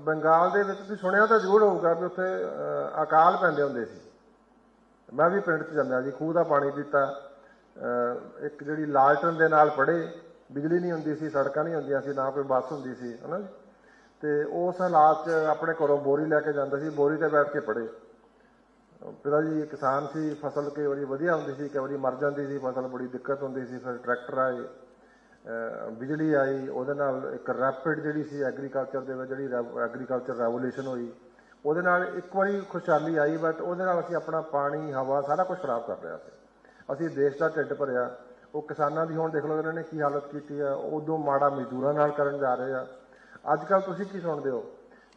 ਬੰਗਾਲ ਦੇ ਵਿੱਚ ਤੁਸੀਂ ਸੁਣਿਆ ਤਾਂ ਜ਼ਰੂਰ ਹੋਊਗਾ ਵੀ ਉੱਥੇ ਅਕਾਲ ਪੈਂਦੇ ਹੁੰਦੇ ਸੀ। ਮੈਂ ਵੀ ਪਿੰਡ 'ਚ ਜਾਂਦਾ ਜੀ, ਖੂਹ ਦਾ ਪਾਣੀ ਪੀਤਾ। ਇੱਕ ਜਿਹੜੀ ਲਾਲਟਨ ਦੇ ਨਾਲ ਪੜੇ ਬਿਜਲੀ ਨਹੀਂ ਹੁੰਦੀ ਸੀ, ਸੜਕਾਂ ਨਹੀਂ ਹੁੰਦੀਆਂ ਸੀ, ਨਾ ਕੋਈ ਬੱਸ ਹੁੰਦੀ ਸੀ, ਹਨਾ ਜੀ। ਤੇ ਉਸ ਹਾਲਾਤ 'ਚ ਆਪਣੇ ਘਰੋਂ ਬੋਰੀ ਲੈ ਕੇ ਜਾਂਦਾ ਸੀ, ਬੋਰੀ ਤੇ ਬੈਠ ਕੇ ਪੜੇ ਪਿਤਾ ਜੀ ਕਿਸਾਨ ਸੀ, ਫਸਲ ਕਈ ਵਾਰੀ ਵਧੀਆ ਹੁੰਦੀ ਸੀ, ਕਈ ਵਾਰੀ ਮਰ ਜਾਂਦੀ ਸੀ, ਫਸਲ ਬੜੀ ਦਿੱਕਤ ਹੁੰਦੀ ਸੀ, ਫਿਰ ਟਰੈਕਟਰ ਆਏ। ਬਿਜਲੀ ਆਈ, ਉਹਦੇ ਨਾਲ ਇੱਕ ਰੈਪਿਡ ਜਿਹੜੀ ਸੀ ਐਗਰੀਕਲਚਰ ਦੇ ਵਿੱਚ ਜਿਹੜੀ ਐਗਰੀਕਲਚਰ ਰੈਵੋਲੂਸ਼ਨ ਹੋਈ, ਉਹਦੇ ਨਾਲ ਇੱਕ ਵਾਰੀ ਖੁਸ਼ਹਾਲੀ ਆਈ ਬਟ ਉਹਦੇ ਨਾਲ ਅਸੀਂ ਆਪਣਾ ਪਾਣੀ, ਹਵਾ ਸਾਰਾ ਕੁਝ ਖਰਾਬ ਕਰ ਰਿਹਾ ਸੀ। ਅਸੀਂ ਦੇਸ਼ ਦਾ ਢਿੱਡ ਭਰਿਆ। ਉਹ ਕਿਸਾਨਾਂ ਦੀ ਹੁਣ ਦੇਖ ਲਓ ਇਹਨਾਂ ਨੇ ਕੀ ਹਾਲਤ ਕੀਤੀ ਆ। ਉਦੋਂ ਮਾੜਾ ਮਜ਼ਦੂਰਾਂ ਨਾਲ ਕਰਨ ਜਾ ਰਹੇ ਆ। ਅੱਜ ਕੱਲ ਤੁਸੀਂ ਕੀ ਸੁਣਦੇ ਹੋ?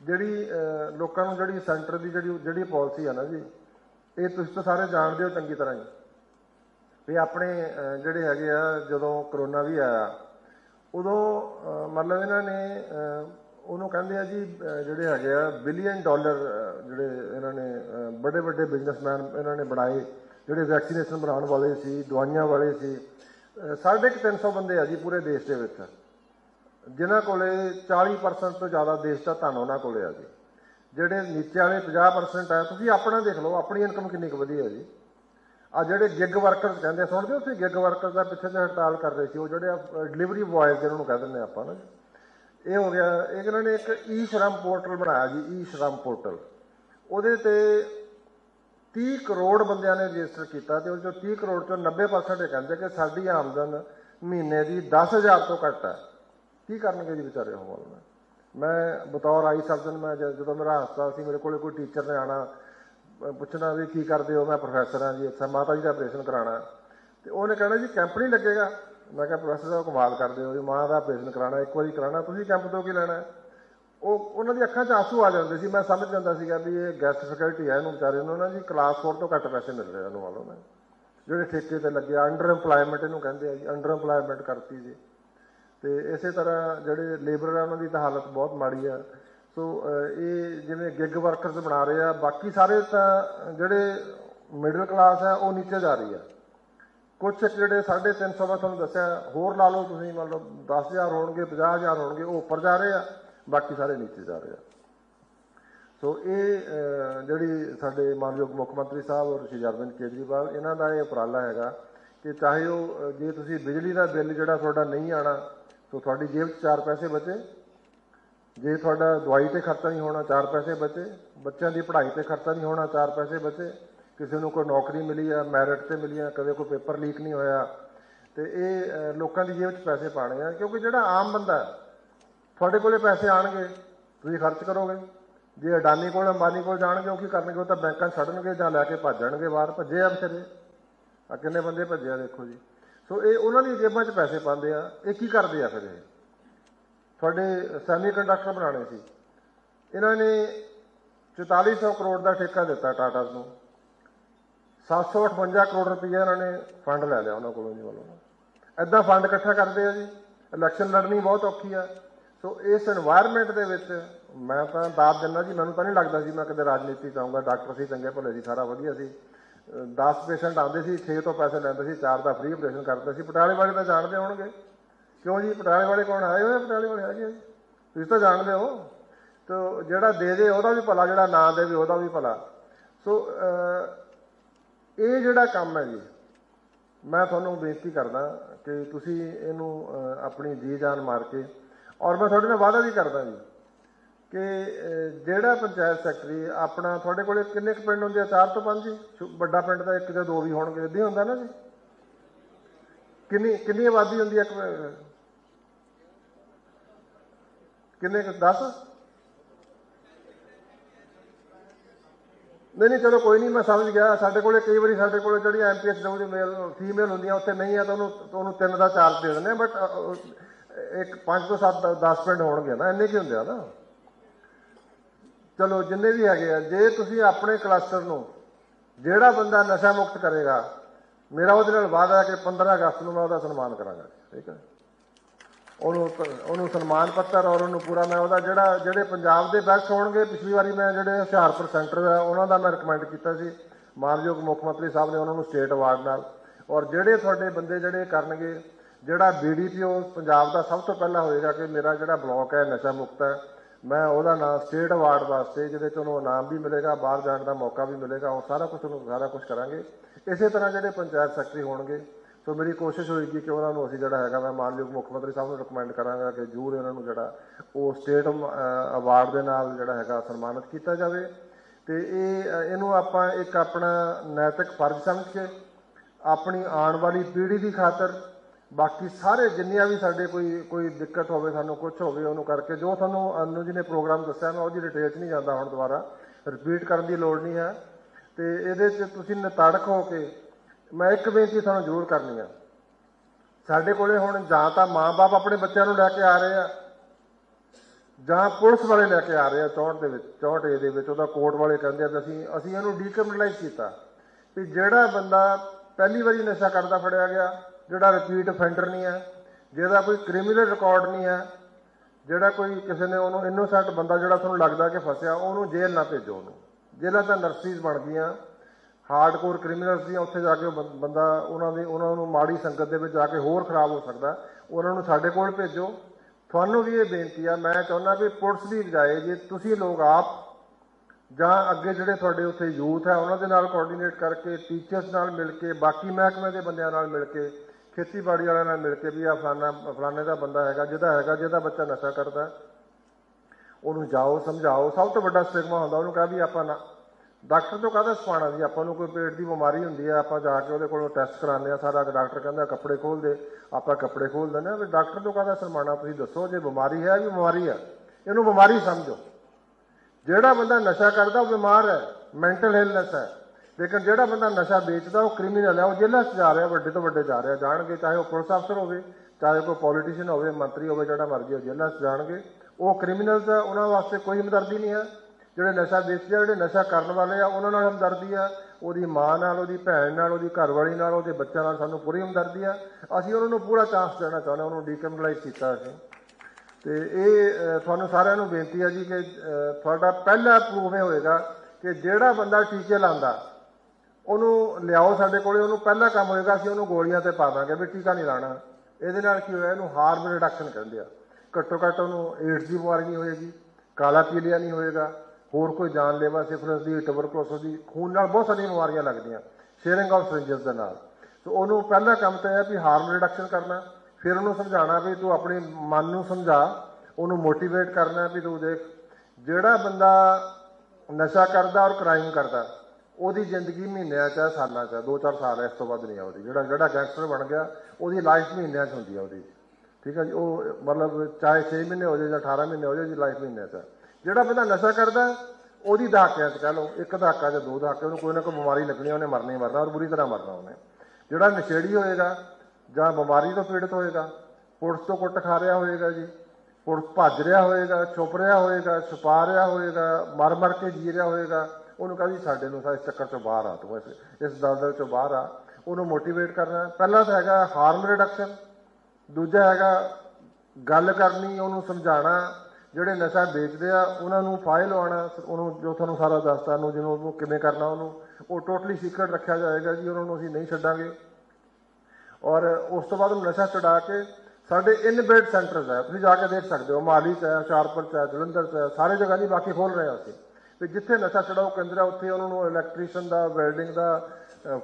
ਜਿਹੜੀ ਲੋਕਾਂ ਨੂੰ ਜਿਹੜੀ ਸੈਂਟਰ ਦੀ ਜਿਹੜੀ ਜਿਹੜੀ ਪਾਲਿਸੀ ਆ ਨਾ ਜੀ, ਇਹ ਤੁਸੀਂ ਤਾਂ ਸਾਰੇ ਜਾਣਦੇ ਹੋ ਚੰਗੀ ਤਰ੍ਹਾਂ ਹੀ। ਵੀ ਆਪਣੇ ਜਿਹੜੇ ਹੈਗੇ ਆ ਜਦੋਂ ਕਰੋਨਾ ਵੀ ਆਇਆ ਉਦੋਂ ਮਤਲਬ ਇਹਨਾਂ ਨੇ ਉਹਨੂੰ ਕਹਿੰਦੇ ਆ ਜੀ ਜਿਹੜੇ ਹੈਗੇ ਆ ਬਿਲੀਅਨ ਡਾਲਰ ਜਿਹੜੇ ਇਹਨਾਂ ਨੇ ਵੱਡੇ ਵੱਡੇ ਬਿਜ਼ਨਸਮੈਨ ਇਹਨਾਂ ਨੇ ਬਣਾਏ ਜਿਹੜੇ ਵੈਕਸੀਨੇਸ਼ਨ ਬਣਾਉਣ ਵਾਲੇ ਸੀ ਦਵਾਈਆਂ ਵਾਲੇ ਸੀ ਅਹ, ਸਾਢੇ ਕੁ ਤਿੰਨ ਸੌ ਬੰਦੇ ਆ ਜੀ ਪੂਰੇ ਦੇਸ਼ ਦੇ ਵਿੱਚ। ਜਿਨ੍ਹਾਂ ਕੋਲੇ 40% ਤੋਂ ਜ਼ਿਆਦਾ ਦੇਸ਼ ਦਾ ਧਨ ਉਹਨਾਂ ਕੋਲੇ ਆ ਜੀ। ਜਿਹੜੇ ਨੀਚੇ ਵਾਲੇ 50% ਆ ਤੁਸੀਂ ਆਪਣਾ ਦੇਖ ਲਓ ਆਪਣੀ ਇਨਕਮ ਕਿੰਨੀ ਕੁ ਵਧੀਆ ਜੀ। ਆ ਜਿਹੜੇ ਗਿਗ ਵਰਕਰ ਕਹਿੰਦੇ ਆ, ਸੁਣਦੇ ਹੋ ਤੁਸੀਂ? ਗਿਗ ਵਰਕਰ ਦਾ ਪਿੱਛੇ ਜਿਹੇ ਹੜਤਾਲ ਕਰ ਰਹੇ ਸੀ ਉਹ ਜਿਹੜੇ ਡਿਲੀਵਰੀ ਬॉयਜ਼ ਜਿਹਨਾਂ ਨੂੰ ਕਹਿ ਦਿੰਦੇ ਆਪਾਂ ਨਾ ਇਹ ਹੋ ਗਿਆ ਇਹ ਇਹਨਾਂ ਨੇ ਇੱਕ ਈ ਸ਼ਰਮ ਪੋਰਟਲ ਬਣਾਇਆ ਜੀ ਈ ਸ਼ਰਮ ਪੋਰਟਲ। ਉਹਦੇ ਤੇ 30 ਕਰੋੜ ਬੰਦਿਆਂ ਨੇ ਰਜਿਸਟਰ ਕੀਤਾ ਤੇ ਉਹ ਚੋਂ 30 ਕਰੋੜ ਚੋਂ 90% ਇਹ ਕਹਿੰਦੇ ਕਿ ਸਾਡੀ ਆਮਦਨ ਮਹੀਨੇ ਦੀ 10000 ਤੋਂ ਘੱਟ ਹੈ। ਕੀ ਕਰਨਗੇ ਜੀ ਵਿਚਾਰੇ ਉਹ ਮੈਂ ਬਤੌਰ ਆਈ ਸਰਜਨ ਮੈਂ ਜਦੋਂ ਮੇਰਾ ਹਸਪਤਾਲ ਸੀ ਮੇਰੇ ਕੋਲੇ ਕੋਈ ਟੀਚਰ ਨੇ ਆਣਾ ਪੁੱਛਣਾ ਵੀ ਕੀ ਕਰਦੇ ਹੋ? ਮੈਂ ਪ੍ਰੋਫੈਸਰ ਹਾਂ ਜੀ ਅੱਛਾ ਮਾਤਾ ਜੀ ਦਾ ਆਪਰੇਸ਼ਨ ਕਰਾਉਣਾ ਹੈ। ਤੇ ਉਹਨੇ ਕਹਿਣਾ ਜੀ ਕੈਂਪ ਨਹੀਂ ਲੱਗੇਗਾ। ਮੈਂ ਕਿਹਾ ਪ੍ਰੋਫੈਸਰ ਸਾਹਿਬ, ਕਮਾਲ ਕਰਦੇ ਹੋ ਜੀ, ਮਾਂ ਦਾ ਆਪਰੇਸ਼ਨ ਕਰਾਉਣਾ ਇੱਕ ਵਾਰੀ ਕਰਾਉਣਾ, ਤੁਸੀਂ ਕੈਂਪ ਤੋਂ ਕੀ ਲੈਣਾ ਉਹ, ਉਹਨਾਂ ਦੀ ਅੱਖਾਂ 'ਚ ਆਂਸੂ ਆ ਜਾਂਦੇ ਸੀ, ਮੈਂ ਸਮਝ ਜਾਂਦਾ ਸੀਗਾ ਵੀ ਇਹ ਗੈਸਟ ਫੈਕਲਟੀ ਹੈ ਇਹਨੂੰ ਵਿਚਾਰੇ ਨੂੰ, ਨਾ ਜੀ ਕਲਾਸ 4 ਤੋਂ ਘੱਟ ਪੈਸੇ ਮਿਲ ਰਹੇ ਉਹਨੂੰ ਵਾਲੋਂ ਨੇ ਜਿਹੜੇ ਠੇਕੇ ਤੇ ਲੱਗੇ ਅੰਡਰ EMPLOYMENT ਇਹਨੂੰ ਕਹਿੰਦੇ ਆ ਜੀ ਅੰਡਰ EMPLOYMENT ਕਰਤੀ ਜੀ। ਤੇ ਇਸੇ ਤਰ੍ਹਾਂ ਜਿਹੜੇ ਲੇਬਰਰ ਆ, ਉਹਨਾਂ ਦੀ ਤਾਂ ਹਾਲਤ ਬਹੁਤ ਮਾੜੀ ਆ। ਸੋ ਇਹ ਜਿਵੇਂ ਗਿਗ ਵਰਕਰਸ ਬਣਾ ਰਹੇ ਆ, ਬਾਕੀ ਸਾਰੇ ਤਾਂ ਜਿਹੜੇ ਮਿਡਲ ਕਲਾਸ ਹੈ ਉਹ ਨੀਚੇ ਜਾ ਰਹੀ ਆ। ਕੁਝ ਜਿਹੜੇ 350 ਮੈਂ ਤੁਹਾਨੂੰ ਦੱਸਿਆ, ਹੋਰ ਲਾ ਲਓ ਤੁਸੀਂ, ਮੰਨ ਲਓ 10000 ਹੋਣਗੇ 50000 ਹੋਣਗੇ, ਉਹ ਉੱਪਰ ਜਾ ਰਹੇ ਆ, ਬਾਕੀ ਸਾਰੇ ਨੀਚੇ ਜਾ ਰਹੇ ਆ। ਸੋ, ਇਹ ਜਿਹੜੀ ਸਾਡੇ ਮਾਨਯੋਗ ਮੁੱਖ ਮੰਤਰੀ ਸਾਹਿਬ ਔਰ ਸ਼੍ਰੀ ਅਰਵਿੰਦ ਕੇਜਰੀਵਾਲ, ਇਹਨਾਂ ਦਾ ਇਹ ਉਪਰਾਲਾ ਹੈਗਾ ਕਿ ਚਾਹੇ ਉਹ ਜੇ ਤੁਸੀਂ ਬਿਜਲੀ ਦਾ ਬਿੱਲ ਜਿਹੜਾ ਤੁਹਾਡਾ ਨਹੀਂ ਆਣਾ ਸੋ ਤੁਹਾਡੀ ਜੇਬ 'ਚ 4 ਪੈਸੇ ਬਚੇ ਜੇ ਤੁਹਾਡਾ ਦਵਾਈ ਤੇ ਖਰਚਾ ਨਹੀਂ ਹੋਣਾ 4 ਪੈਸੇ ਬਚੇ, ਬੱਚਿਆਂ ਦੀ ਪੜ੍ਹਾਈ ਤੇ ਖਰਚਾ ਨਹੀਂ ਹੋਣਾ 4 ਪੈਸੇ ਬਚੇ, ਕਿਸੇ ਨੂੰ ਕੋਈ ਨੌਕਰੀ ਮਿਲੀ ਆ, ਮੈਰਿਟ ਤੇ ਮਿਲੀ ਆ, ਕਦੇ ਕੋਈ ਪੇਪਰ ਲੀਕ ਨਹੀਂ ਹੋਇਆ, ਤੇ ਇਹ ਲੋਕਾਂ ਦੀ ਜੇਬ 'ਚ ਪੈਸੇ ਪਾਣੇ ਆ, ਕਿਉਂਕਿ ਜਿਹੜਾ ਆਮ ਬੰਦਾ ਤੁਹਾਡੇ ਕੋਲੇ ਪੈਸੇ ਆਣਗੇ ਤੁਸੀਂ ਖਰਚ ਕਰੋਗੇ। ਜੇ ਅਡਾਨੀ ਕੋਲ, ਅੰਬਾਨੀ ਕੋਲ ਜਾਣਗੇ, ਉਹ ਕੀ ਕਰਨਗੇ, ਉਹ ਤਾਂ ਬੈਂਕਾਂ 'ਚ ਛੱਡਣਗੇ ਜਾਂ ਲੈ ਕੇ ਭੱਜਣਗੇ, ਬਾਹਰ ਭੱਜੇ ਆ ਵਿਚਾਰੇ ਆ ਕਿੰਨੇ ਬੰਦੇ ਭੱਜੇ ਆ, ਦੇਖੋ ਜੀ। ਸੋ ਇਹ, ਉਹਨਾਂ ਦੀ ਜੇਬਾਂ 'ਚ ਪੈਸੇ ਪਾਉਂਦੇ ਆ, ਇਹ ਕੀ ਕਰਦੇ ਆ ਫਿਰ ਇਹ? ਤੁਹਾਡੇ ਸੈਮੀ ਕੰਡਕਟਰ ਬਣਾਉਣੇ ਸੀ। ਇਹਨਾਂ ਨੇ 4400 ਕਰੋੜ ਦਾ ਠੇਕਾ ਦਿੱਤਾ ਟਾਟਾ ਨੂੰ 758 ਕਰੋੜ ਰੁਪਏ ਇਹਨਾਂ ਨੇ ਫੰਡ ਲੈ ਲਿਆ ਉਹਨਾਂ ਕੋਲੋਂ ਜੀ ਵੱਲੋਂ। ਐਦਾਂ ਫੰਡ ਇਕੱਠਾ ਕਰਦੇ ਆ ਜੀ। ਇਲੈਕਸ਼ਨ ਲੜਨੀ ਬਹੁਤ ਔਖੀ ਆ। ਸੋ ਇਸ এনवायरमेंट ਦੇ ਵਿੱਚ ਮੈਂ ਤਾਂ ਦਾਤ ਦਿੰਦਾ ਜੀ, ਮੈਨੂੰ ਤਾਂ ਨਹੀਂ ਲੱਗਦਾ ਸੀ ਮੈਂ ਕਦੇ ਰਾਜਨੀਤੀ ਚਾਹੂੰਗਾ ਡਾਕਟਰ ਸੀ, ਚੰਗੇ ਭਲੇ ਸੀ, ਸਾਰਾ ਵਧੀਆ ਸੀ। 10 ਪੇਸ਼ੈਂਟ ਆਉਂਦੇ ਸੀ 6 ਤੋਂ ਪੈਸੇ ਲੈਂਦੇ ਸੀ 4 ਦਾ ਫ੍ਰੀ ਆਪਰੇਸ਼ਨ ਕਰਦੇ ਸੀ। ਪਟਾਲੇ ਵਾਲੇ ਤਾਂ ਜਾਣਦੇ ਹੋਣਗੇ। ਕਿਉਂ ਜੀ? ਪਟਿਆਲੇ ਵਾਲੇ ਕੌਣ ਆਏ ਹੋਏ ਆ? ਪਟਿਆਲੇ ਵਾਲੇ ਹੈਗੇ ਆ ਜੀ। ਤੁਸੀਂ ਤਾਂ ਜਾਣਦੇ ਹੋ। ਤੋ ਜਿਹੜਾ ਦੇ ਦੇ, ਉਹਦਾ ਵੀ ਭਲਾ, ਜਿਹੜਾ ਨਾ ਦੇਵੇ ਉਹਦਾ ਵੀ ਭਲਾ। ਸੋ ਇਹ ਜਿਹੜਾ ਕੰਮ ਹੈ ਜੀ, ਮੈਂ ਤੁਹਾਨੂੰ ਬੇਨਤੀ ਕਰਦਾ ਕਿ ਤੁਸੀਂ ਇਹਨੂੰ ਆਪਣੀ ਜੀ ਜਾਨ ਮਾਰ ਕੇ, ਔਰ ਮੈਂ ਤੁਹਾਡੇ ਨਾਲ ਵਾਅਦਾ ਵੀ ਕਰਦਾ ਜੀ ਕਿ ਜਿਹੜਾ ਪੰਚਾਇਤ ਸੈਕਟਰੀ ਆਪਣਾ, ਤੁਹਾਡੇ ਕੋਲੇ ਕਿੰਨੇ ਕੁ ਪਿੰਡ ਹੁੰਦੇ ਆ? ਚਾਰ ਤੋਂ ਪੰਜ ਜੀ? ਵੱਡਾ ਪਿੰਡ ਦਾ ਇੱਕ ਜਾਂ ਦੋ ਵੀ ਹੋਣਗੇ। ਇਦਾਂ ਹੀ ਹੁੰਦਾ ਨਾ ਜੀ? ਕਿੰਨੀ ਕਿੰਨੀ ਆਬਾਦੀ ਹੁੰਦੀ ਹੈ ਇੱਕ ਕਿੰਨੇ ਕੁ 10 ਨਹੀਂ ਨਹੀਂ, ਚਲੋ ਕੋਈ ਨਹੀਂ, ਮੈਂ ਸਮਝ ਗਿਆ। ਸਾਡੇ ਕੋਲੇ ਕਈ ਵਾਰੀ ਸਾਡੇ ਕੋਲੇ ਜਿਹੜੀ ਐਮਪੀਐਸ ਦੀ ਮੇਲ ਫੀਮੇਲ ਹੁੰਦੀਆਂ, ਉੱਥੇ ਨਹੀਂ ਆ, ਤਾਂ ਉਹਨੂੰ ਉਹਨੂੰ ਤਿੰਨ ਦਾ ਚਾਰ ਦੇ ਦਿੰਦੇ ਬਟ ਇੱਕ 5 ਤੋਂ 7 10 ਪਿੰਡ ਹੋਣਗੇ ਨਾ, ਇੰਨੇ ਕੀ ਹੁੰਦੇ ਆ ਨਾ? ਚਲੋ, ਜਿੰਨੇ ਵੀ ਹੈਗੇ ਆ, ਜੇ ਤੁਸੀਂ ਆਪਣੇ ਕਲਸਟਰ ਨੂੰ ਜਿਹੜਾ ਬੰਦਾ ਨਸ਼ਾ ਮੁਕਤ ਕਰੇਗਾ, ਮੇਰਾ ਉਹਦੇ ਨਾਲ ਵਾਅਦਾ ਹੈ ਕਿ 15 ਅਗਸਤ ਨੂੰ ਮੈਂ ਉਹਦਾ ਸਨਮਾਨ ਕਰਾਂਗਾ, ਠੀਕ ਹੈ? ਉਹਨੂੰ ਉਹਨੂੰ ਸਨਮਾਨ ਪੱਤਰ ਔਰ ਉਹਨੂੰ ਪੂਰਾ ਮੈਂ ਉਹਦਾ ਜਿਹੜਾ, ਜਿਹੜੇ ਪੰਜਾਬ ਦੇ ਬੈਸਟ ਹੋਣਗੇ, ਪਿਛਲੀ ਵਾਰੀ ਮੈਂ ਜਿਹੜੇ ਹੁਸ਼ਿਆਰਪੁਰ ਸੈਂਟਰ ਹੈ, ਉਹਨਾਂ ਦਾ ਮੈਂ ਰეკਮੈਂਡ ਕੀਤਾ ਸੀ। ਮਾਨਯੋਗ ਮੁੱਖ ਮੰਤਰੀ ਸਾਹਿਬ ਨੇ ਉਹਨਾਂ ਨੂੰ ਸਟੇਟ ਅਵਾਰਡ ਨਾਲ। ਔਰ ਜਿਹੜੇ ਤੁਹਾਡੇ ਬੰਦੇ ਜਿਹੜੇ ਕਰਨਗੇ, ਜਿਹੜਾ ਬੀਡੀਪੀਓ ਪੰਜਾਬ ਦਾ ਸਭ ਤੋਂ ਪਹਿਲਾਂ ਹੋਏਗਾ ਕਿ ਮੇਰਾ ਜਿਹੜਾ ਬਲਾਕ ਹੈ, ਨਸ਼ਾ ਮੁਕਤ ਹੈ, ਮੈਂ ਉਹਦਾ ਨਾਮ ਸਟੇਟ ਅਵਾਰਡ ਵਾਸਤੇ, ਜਿਹਦੇ ਚ ਉਹਨੂੰ ਇਨਾਮ ਵੀ ਮਿਲੇਗਾ, ਬਾਹਰ ਜਾਣ ਦਾ ਮੌਕਾ ਵੀ ਮਿਲੇਗਾ, ਉਹ ਸਾਰਾ ਕੁਝ ਉਹਨੂੰ ਸਾਰਾ ਕੁਝ ਕਰਾਂਗੇ। ਇਸੇ ਤਰ੍ਹਾਂ ਜਿਹੜੇ ਪੰਚਾਇਤ ਸੈਕਟਰੀ ਹੋਣਗੇ ਸੋ ਮੇਰੀ ਕੋਸ਼ਿਸ਼ ਹੋਏਗੀ ਕਿ ਉਹਨਾਂ ਨੂੰ ਅਸੀਂ ਜਿਹੜਾ ਹੈਗਾ ਮੈਂ ਮਾਨਯੋਗ ਮੁੱਖ ਮੰਤਰੀ ਸਾਹਿਬ ਨੂੰ ਰეკਮੈਂਡ ਕਰਾਂਗਾ ਕਿ ਜ਼ਰੂਰ ਇਹਨਾਂ ਨੂੰ ਜਿਹੜਾ ਉਹ ਸਟੇਟ ਅਵਾਰਡ ਦੇ ਨਾਲ ਜਿਹੜਾ ਹੈਗਾ ਸਨਮਾਨਿਤ ਕੀਤਾ ਜਾਵੇ। ਤੇ ਇਹ ਇਹਨੂੰ ਆਪਾਂ ਇੱਕ ਆਪਣਾ ਨੈਤਿਕ ਫਰਜ਼ ਸਮਝ ਕੇ ਆਪਣੀ ਆਉਣ ਵਾਲੀ ਪੀੜ੍ਹੀ ਦੀ ਖਾਤਰ ਬਾਕੀ ਸਾਰੇ ਜਿੰਨੀਆਂ ਵੀ ਸਾਡੇ ਕੋਈ ਕੋਈ ਦਿੱਕਤ ਹੋਵੇ, ਸਾਨੂੰ ਕੁਝ ਹੋਵੇ, ਉਹਨੂੰ ਕਰਕੇ ਜੋ ਤੁਹਾਨੂੰ ਅਨੂ ਜੀ ਨੇ ਪ੍ਰੋਗਰਾਮ ਦੱਸਿਆ, ਮੈਂ ਉਹਦੀ ਡਿਟੇਲ 'ਚ ਨਹੀਂ ਜਾਂਦਾ ਹੁਣ ਦੁਬਾਰਾ। ਰਿਪੀਟ ਕਰਨ ਦੀ ਲੋੜ ਨਹੀਂ ਹੈ। ਤੇ ਇਹਦੇ 'ਚ ਤੁਸੀਂ ਨਿਤਾੜਕ ਹੋ ਕੇ ਮੈਂ ਇੱਕ ਬੇਨਤੀ ਤੁਹਾਨੂੰ ਜ਼ਰੂਰ ਕਰਨੀ ਆ। ਸਾਡੇ ਕੋਲੇ ਹੁਣ ਜਾਂ ਤਾਂ ਮਾਪੇ ਆਪਣੇ ਬੱਚਿਆਂ ਨੂੰ ਲੈ ਕੇ ਆ ਰਹੇ ਆ, ਜਾਂ ਪੁਲਿਸ ਵਾਲੇ ਲੈ ਕੇ ਆ ਰਹੇ ਆ 64 ਦੇ ਵਿੱਚ 64 ਏ ਦੇ ਵਿੱਚ, ਉਹਦਾ ਕੋਰਟ ਵਾਲੇ ਕਹਿੰਦੇ ਆ ਵੀ ਅਸੀਂ ਅਸੀਂ ਇਹਨੂੰ ਡੀਕ੍ਰਿਮੀਨਲਾਈਜ਼ ਕੀਤਾ। ਵੀ ਜਿਹੜਾ ਬੰਦਾ ਪਹਿਲੀ ਵਾਰੀ ਨਸ਼ਾ ਕਰਦਾ ਫੜਿਆ ਗਿਆ, ਜਿਹੜਾ ਰਿਪੀਟ ਅਫੈਂਡਰ ਨਹੀਂ ਹੈ ਜਿਹਦਾ ਕੋਈ ਕ੍ਰਿਮੀਨਲ ਰਿਕਾਰਡ ਨਹੀਂ ਹੈ ਜਿਹੜਾ ਕੋਈ ਕਿਸੇ ਨੇ ਉਹਨੂੰ ਇਨੋਸੈਂਟ ਬੰਦਾ ਜਿਹੜਾ ਤੁਹਾਨੂੰ ਲੱਗਦਾ ਕਿ ਫਸਿਆ, ਉਹਨੂੰ ਜੇਲ੍ਹ ਨਾ ਭੇਜੋ ਉਹਨੂੰ। ਜੇਲ੍ਹਾਂ ਤਾਂ ਨਰਸਰੀਜ਼ ਬਣ ਗਈਆਂ। ਹਾਰਡਕੋਰ ਕ੍ਰਿਮੀਨਲਸ ਦੀਆਂ ਉੱਥੇ ਜਾ ਕੇ ਉਹ ਬੰ- ਬੰਦਾ, ਉਹਨਾਂ ਦੇ, ਉਹਨਾਂ ਨੂੰ ਮਾੜੀ ਸੰਗਤ ਦੇ ਵਿੱਚ ਜਾ ਕੇ ਹੋਰ ਖਰਾਬ ਹੋ ਸਕਦਾ। ਉਹਨਾਂ ਨੂੰ ਸਾਡੇ ਕੋਲ ਭੇਜੋ। ਤੁਹਾਨੂੰ ਵੀ ਇਹ ਬੇਨਤੀ ਆ, ਮੈਂ ਚਾਹੁੰਦਾ ਵੀ ਪੁਲਿਸ ਦੀ ਬਜਾਏ ਜੇ ਤੁਸੀਂ ਲੋਕ ਆਪ ਜਾਂ ਅੱਗੇ ਜਿਹੜੇ ਤੁਹਾਡੇ ਉੱਥੇ ਯੂਥ ਹੈ, ਉਹਨਾਂ ਦੇ ਨਾਲ ਕੋਆਰਡੀਨੇਟ ਕਰਕੇ ਟੀਚਰਸ ਨਾਲ ਮਿਲ ਕੇ, ਬਾਕੀ ਮਹਿਕਮੇ ਦੇ ਬੰਦਿਆਂ ਨਾਲ ਮਿਲ ਕੇ, ਖੇਤੀਬਾੜੀ ਵਾਲਿਆਂ ਨਾਲ ਮਿਲ ਕੇ ਵੀ ਆ ਫਲਾਣਾ ਫਲਾਣੇ ਦਾ ਬੰਦਾ ਹੈਗਾ, ਜਿਹਦਾ ਹੈਗਾ, ਜਿਹਦਾ ਬੱਚਾ ਨਸ਼ਾ ਕਰਦਾ, ਉਹਨੂੰ ਜਾਓ, ਸਮਝਾਓ। ਸਭ ਤੋਂ ਵੱਡਾ ਸਟਿਗਮਾ ਹੁੰਦਾ, ਉਹਨੂੰ ਕਹਾਂ ਵੀ ਆਪਾਂ ਨਾ ਡਾਕਟਰ ਤੋਂ ਕਾਹਦਾ ਸਪਾਣਾ ਜੀ? ਆਪਾਂ ਨੂੰ ਕੋਈ ਪੇਟ ਦੀ ਬਿਮਾਰੀ ਹੁੰਦੀ ਹੈ ਆਪਾਂ ਜਾ ਕੇ ਉਹਦੇ ਕੋਲੋਂ ਟੈਸਟ ਕਰਾਉਂਦੇ ਆ ਸਾਰਾ ਡਾਕਟਰ ਕਹਿੰਦਾ ਕੱਪੜੇ ਖੋਲ ਦੇ, ਆਪਾਂ ਕੱਪੜੇ ਖੋਲ ਦਿੰਦੇ ਆ। ਵੀ ਡਾਕਟਰ ਤੋਂ ਕਾਹਦਾ ਸਨਮਾਨਾ ਤੁਸੀਂ ਦੱਸੋ, ਜੇ ਬਿਮਾਰੀ ਹੈ ਵੀ ਬਿਮਾਰੀ ਹੈ ਇਹਨੂੰ ਬਿਮਾਰੀ ਸਮਝੋ। ਜਿਹੜਾ ਬੰਦਾ ਨਸ਼ਾ ਕਰਦਾ, ਉਹ ਬਿਮਾਰ ਹੈ ਮੈਂਟਲ ਹੈਲਥ ਹੈ। ਲੇਕਿਨ ਜਿਹੜਾ ਬੰਦਾ ਨਸ਼ਾ ਵੇਚਦਾ, ਉਹ ਕ੍ਰਿਮੀਨਲ ਹੈ, ਉਹ ਜੇਲ੍ਹਾਂ 'ਚ ਜਾ ਰਿਹਾ, ਵੱਡੇ ਤੋਂ ਵੱਡੇ ਜਾ ਰਿਹਾ। ਜਾਣਗੇ, ਚਾਹੇ ਉਹ ਪੁਲਿਸ ਅਫਸਰ ਹੋਵੇ, ਚਾਹੇ ਕੋਈ ਪੋਲੀਟੀਸ਼ੀਅਨ ਹੋਵੇ, ਮੰਤਰੀ ਹੋਵੇ, ਜਿਹੜਾ ਮਰਜ਼ੀ ਉਹ ਜੇਲ੍ਹਾਂ 'ਚ ਜਾਣਗੇ। ਉਹ ਕ੍ਰਿਮੀਨਲਸ ਉਹਨਾਂ ਵਾਸਤੇ ਕੋਈ ਹਮਦਰਦੀ ਨਹੀਂ ਹੈ ਜਿਹੜੇ ਨਸ਼ਾ ਵੇਚਦੇ ਆ, ਜਿਹੜੇ ਨਸ਼ਾ ਕਰਨ ਵਾਲੇ ਆ, ਉਹਨਾਂ ਨਾਲ ਹਮਦਰਦੀ ਆ। ਉਹਦੀ ਮਾਂ ਨਾਲ, ਉਹਦੀ ਭੈਣ ਨਾਲ, ਉਹਦੀ ਘਰਵਾਲੀ ਨਾਲ, ਉਹਦੇ ਬੱਚਿਆਂ ਨਾਲ ਸਾਨੂੰ ਪੂਰੀ ਹਮਦਰਦੀ ਆ। ਅਸੀਂ ਉਹਨਾਂ ਨੂੰ ਪੂਰਾ ਚਾਂਸ ਦੇਣਾ ਚਾਹੁੰਦੇ ਹਾਂ ਉਹਨੂੰ ਡੀਕ੍ਰਿਮੀਨਲਾਈਜ਼ ਕੀਤਾ ਅਸੀਂ। ਤੇ ਇਹ ਤੁਹਾਨੂੰ ਸਾਰਿਆਂ ਨੂੰ ਬੇਨਤੀ ਹੈ ਜੀ ਕਿ ਤੁਹਾਡਾ ਪਹਿਲਾ ਪ੍ਰੂਫ ਇਹ ਹੋਏਗਾ ਕਿ ਜਿਹੜਾ ਬੰਦਾ ਟੀਕੇ ਲਾਉਂਦਾ, ਉਹਨੂੰ ਲਿਆਓ ਸਾਡੇ ਕੋਲੇ, ਉਹਨੂੰ ਪਹਿਲਾ ਕੰਮ ਹੋਏਗਾ ਅਸੀਂ ਉਹਨੂੰ ਗੋਲੀਆਂ ਤੇ ਪਾ ਦਾਂਗੇ ਵੀ ਟੀਕਾ ਨਹੀਂ ਲਾਣਾ ਇਹਦੇ ਨਾਲ ਕੀ ਹੋਇਆ, ਇਹਨੂੰ ਹਾਰਮ ਰਿਡਕਸ਼ਨ ਕਹਿੰਦੇ ਆ। ਘੱਟੋ ਘੱਟ ਉਹਨੂੰ ਏਡਜ਼ ਦੀ ਬਿਮਾਰੀ ਨਹੀਂ ਹੋਏਗੀ, ਕਾਲਾ ਪੀਲੀਆ ਨਹੀਂ ਹੋਏਗਾ ਹੋਰ ਕੋਈ ਜਾਨਲੇਵਾ ਸਿਫਿਲਿਸ ਦੀ ਟਬਰਕਲੋਸਿਸ ਦੀ ਖੂਨ ਨਾਲ ਬਹੁਤ ਸਾਰੀਆਂ ਬਿਮਾਰੀਆਂ ਲੱਗਦੀਆਂ ਸ਼ੇਅਰਿੰਗ ਆਫ ਸਿੰਜਰਸ ਦੇ ਨਾਲ ਸੋ ਉਹਨੂੰ ਪਹਿਲਾ ਕੰਮ ਤਾਂ ਇਹ ਹੈ ਵੀ ਹਾਰਮ ਰਿਡਕਸ਼ਨ ਕਰਨਾ, ਫਿਰ ਉਹਨੂੰ ਸਮਝਾਉਣਾ ਵੀ ਤੂੰ ਆਪਣੀ ਮਨ ਨੂੰ ਸਮਝਾ, ਉਹਨੂੰ ਮੋਟੀਵੇਟ ਕਰਨਾ ਵੀ ਤੂੰ ਦੇਖ, ਜਿਹੜਾ ਬੰਦਾ ਨਸ਼ਾ ਕਰਦਾ ਔਰ ਕ੍ਰਾਈਮ ਕਰਦਾ, ਉਹਦੀ ਜ਼ਿੰਦਗੀ ਮਹੀਨਿਆਂ ਚ ਹੈ ਸਾਲਾਂ ਚ ਹੈ 2-4 ਸਾਲ ਇਸ ਤੋਂ ਵੱਧ ਨਹੀਂ ਆ ਉਹਦੀ, ਜਿਹੜਾ ਜਿਹੜਾ ਗੈਂਗਸਟਰ ਬਣ ਗਿਆ, ਉਹਦੀ ਲਾਈਫ ਮਹੀਨਿਆਂ ਚ ਹੁੰਦੀ ਆ ਉਹਦੀ ਠੀਕ ਹੈ ਜੀ, ਉਹ ਮਤਲਬ ਚਾਹੇ 6 ਮਹੀਨੇ ਹੋ ਜਾਏ ਜਾਂ 18 ਮਹੀਨੇ ਹੋ ਜਾਏ ਜੀ ਲਾਈਫ ਮਹੀਨਿਆਂ ਚ ਹੈ। ਜਿਹੜਾ ਬੰਦਾ ਨਸ਼ਾ ਕਰਦਾ, ਉਹਦੀ ਦਹਾਕਿਆਂ ਚ ਕਹਿ ਲਓ, ਇੱਕ ਦਹਾਕਾ ਜਾਂ ਦੋ ਦਹਾਕੇ, ਉਹਨੂੰ ਕੋਈ ਨਾ ਕੋਈ ਬਿਮਾਰੀ ਲੱਗਣੀ ਉਹਨੇ ਮਰਨਾ ਹੀ ਮਰਨਾ, ਔਰ ਬੁਰੀ ਤਰ੍ਹਾਂ ਮਰਨਾ ਉਹਨੇ। ਜਿਹੜਾ ਨਸ਼ੇੜੀ ਹੋਏਗਾ, ਜਾਂ ਬਿਮਾਰੀ ਤੋਂ ਪੀੜਤ ਹੋਏਗਾ, ਪੁਲਿਸ ਤੋਂ ਕੁੱਟ ਖਾ ਰਿਹਾ ਹੋਏਗਾ ਜੀ, ਪੁਲਿਸ ਭੱਜ ਰਿਹਾ ਹੋਏਗਾ, ਛੁਪ ਰਿਹਾ ਹੋਏਗਾ, ਛੁਪਾ ਰਿਹਾ ਹੋਏਗਾ, ਮਰ ਮਰ ਕੇ ਜੀ ਰਿਹਾ ਹੋਏਗਾ, ਉਹਨੂੰ ਕਹਾਂ ਜੀ ਸਾਡੇ ਨੂੰ ਇਸ ਚੱਕਰ ਚੋਂ ਬਾਹਰ ਆ, ਤੂੰ ਇਸ ਇਸ ਦਲਦਲ ਚੋਂ ਬਾਹਰ ਆ। ਉਹਨੂੰ ਮੋਟੀਵੇਟ ਕਰਨਾ। ਪਹਿਲਾ ਤਾਂ ਹੈਗਾ ਹਾਰਮ ਰਿਡਕਸ਼ਨ ਦੂਜਾ ਹੈਗਾ ਗੱਲ ਕਰਨੀ, ਉਹਨੂੰ ਸਮਝਾਉਣਾ ਜਿਹੜੇ ਨਸ਼ਾ ਵੇਚਦੇ ਆ, ਉਹਨਾਂ ਨੂੰ ਫਾਈਲ ਲਵਾਉਣਾ, ਉਹਨੂੰ ਜੋ ਤੁਹਾਨੂੰ ਸਾਰਾ ਦੱਸਤਾ ਨੂੰ ਜਿਹਨੂੰ ਉਹਨੂੰ ਕਿਵੇਂ ਕਰਨਾ ਉਹਨੂੰ, ਉਹ ਟੋਟਲੀ ਸੀਕ੍ਰੇਟ ਰੱਖਿਆ ਜਾਏਗਾ ਜੀ, ਉਹਨਾਂ ਨੂੰ ਅਸੀਂ ਨਹੀਂ ਛੱਡਾਂਗੇ। ਔਰ ਉਸ ਤੋਂ ਬਾਅਦ ਨਸ਼ਾ ਛੁਡਾ ਕੇ ਸਾਡੇ ਇਨਬੈਡ ਸੈਂਟਰਸ ਹੈ ਤੁਸੀਂ ਜਾ ਕੇ ਦੇਖ ਸਕਦੇ ਹੋ, ਮਾਲੀ ਚ ਹੈ ਹੁਸ਼ਿਆਰਪੁਰ ਚ ਹੈ ਜਲੰਧਰ ਚ ਹੈ ਸਾਰੇ ਜਗ੍ਹਾ ਨਹੀਂ ਬਾਕੀ ਖੋਲ ਰਹੇ ਹਾਂ ਅਸੀਂ। ਵੀ ਜਿੱਥੇ ਨਸ਼ਾ ਛੁਡਾਓ ਕੇਂਦਰ ਹੈ ਉੱਥੇ ਉਹਨਾਂ ਨੂੰ ਇਲੈਕਟ੍ਰੀਸ਼ੀਅਨ ਦਾ ਵੈਲਡਿੰਗ ਦਾ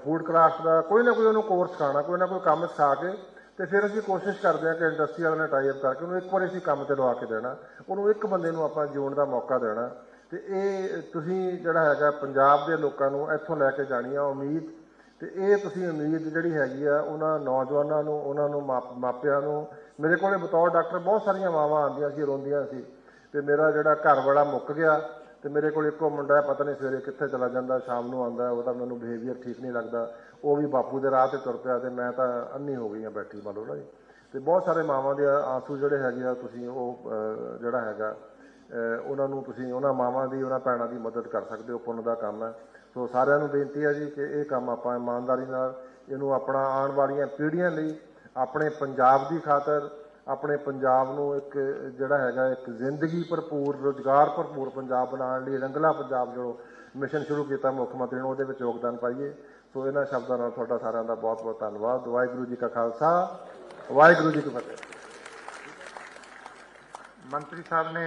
ਫੂਡ ਕਰਾਫਟ ਦਾ, ਕੋਈ ਨਾ ਕੋਈ ਉਹਨੂੰ ਕੋਰਸ ਸਿਖਾਉਣਾ ਕੋਈ ਨਾ ਕੋਈ ਕੰਮ ਸਿਖਾ ਕੇ ਤੇ ਫਿਰ ਅਸੀਂ ਕੋਸ਼ਿਸ਼ ਕਰਦੇ ਹਾਂ ਕਿ ਇੰਡਸਟਰੀ ਵਾਲਿਆਂ ਨਾਲ ਟਾਈ ਅਪ ਕਰਕੇ ਉਹਨੂੰ ਇੱਕ ਵਾਰੀ ਅਸੀਂ ਕੰਮ ਤੇ ਲਵਾ ਕੇ ਦੇਣਾ, ਉਹਨੂੰ ਇੱਕ ਬੰਦੇ ਨੂੰ ਆਪਾਂ ਜਿਉਣ ਦਾ ਮੌਕਾ ਦੇਣਾ। ਤੇ ਇਹ ਤੁਸੀਂ ਜਿਹੜਾ ਹੈਗਾ ਪੰਜਾਬ ਦੇ ਲੋਕਾਂ ਨੂੰ ਇੱਥੋਂ ਲੈ ਕੇ ਜਾਣੀ ਆ ਉਮੀਦ। ਤੇ ਇਹ ਤੁਸੀਂ ਉਮੀਦ ਜਿਹੜੀ ਹੈਗੀ ਆ, ਉਹਨਾਂ ਨੌਜਵਾਨਾਂ ਨੂੰ, ਉਹਨਾਂ ਨੂੰ ਮਾਪ- ਮਾਪਿਆਂ ਨੂੰ, ਮੇਰੇ ਕੋਲੇ ਬਤੌਰ ਡਾਕਟਰ ਬਹੁਤ ਸਾਰੀਆਂ ਮਾਵਾਂ ਆਉਂਦੀਆਂ ਸੀ, ਰੋਂਦੀਆਂ ਸੀ। ਤੇ ਮੇਰਾ ਜਿਹੜਾ ਘਰ ਵਾਲਾ ਮੁੱਕ ਗਿਆ ਤੇ ਮੇਰੇ ਕੋਲ ਇੱਕੋ ਮੁੰਡਾ ਹੈ, ਪਤਾ ਨਹੀਂ ਸਵੇਰੇ ਕਿੱਥੇ ਚਲਾ ਜਾਂਦਾ, ਸ਼ਾਮ ਨੂੰ ਆਉਂਦਾ ਉਹਦਾ ਮੈਨੂੰ ਬਿਹੇਵੀਅਰ ਠੀਕ ਨਹੀਂ ਲੱਗਦਾ। ਉਹ ਵੀ ਬਾਪੂ ਦੇ ਰਾਹ ਤੇ ਤੁਰ ਪਿਆ ਤੇ ਮੈਂ ਤਾਂ ਅੰਨੀ ਹੋ ਗਈ ਆ ਬੈਠੀ, ਮੰਨ ਲਓ ਨਾ ਜੀ। ਤੇ ਬਹੁਤ ਸਾਰੇ ਮਾਵਾਂ ਦੇ ਆਂਸੂ ਜਿਹੜੇ ਹੈਗੇ ਆ, ਤੁਸੀਂ ਉਹ ਜਿਹੜਾ ਹੈਗਾ ਉਹਨਾਂ ਨੂੰ ਤੁਸੀਂ, ਉਹਨਾਂ ਮਾਵਾਂ ਦੀ, ਉਹਨਾਂ ਭੈਣਾਂ ਦੀ ਮਦਦ ਕਰ ਸਕਦੇ ਹੋ, ਪੁੰਨ ਦਾ ਕੰਮ ਹੈ। ਸੋ ਸਾਰਿਆਂ ਨੂੰ ਬੇਨਤੀ ਹੈ ਜੀ ਕਿ ਇਹ ਕੰਮ ਆਪਾਂ ਇਮਾਨਦਾਰੀ ਨਾਲ, ਇਹਨੂੰ ਆਪਣਾ ਆਉਣ ਵਾਲੀਆਂ ਪੀੜ੍ਹੀਆਂ ਲਈ, ਆਪਣੇ ਪੰਜਾਬ ਦੀ ਖਾਤਰ ਆਪਣੇ ਪੰਜਾਬ ਨੂੰ ਇੱਕ ਜਿਹੜਾ ਹੈਗਾ, ਇੱਕ ਜ਼ਿੰਦਗੀ ਭਰਪੂਰ, ਰੋਜ਼ਗਾਰ ਭਰਪੂਰ ਪੰਜਾਬ ਬਣਾਉਣ ਲਈ ਰੰਗਲਾ ਪੰਜਾਬ ਜੋ ਮਿਸ਼ਨ ਸ਼ੁਰੂ ਕੀਤਾ ਮੁੱਖ ਮੰਤਰੀ ਨੇ, ਉਹਦੇ ਵਿੱਚ ਯੋਗਦਾਨ ਪਾਈਏ। ਸੋ ਇਹਨਾਂ ਸ਼ਬਦਾਂ ਨਾਲ ਤੁਹਾਡਾ ਸਾਰਿਆਂ ਦਾ ਬਹੁਤ ਬਹੁਤ ਧੰਨਵਾਦ। ਵਾਹਿਗੁਰੂ ਜੀ ਕਾ ਖਾਲਸਾ, ਵਾਹਿਗੁਰੂ ਜੀ ਕੀ ਫਤਿਹ। ਮੰਤਰੀ ਸਾਹਿਬ ਨੇ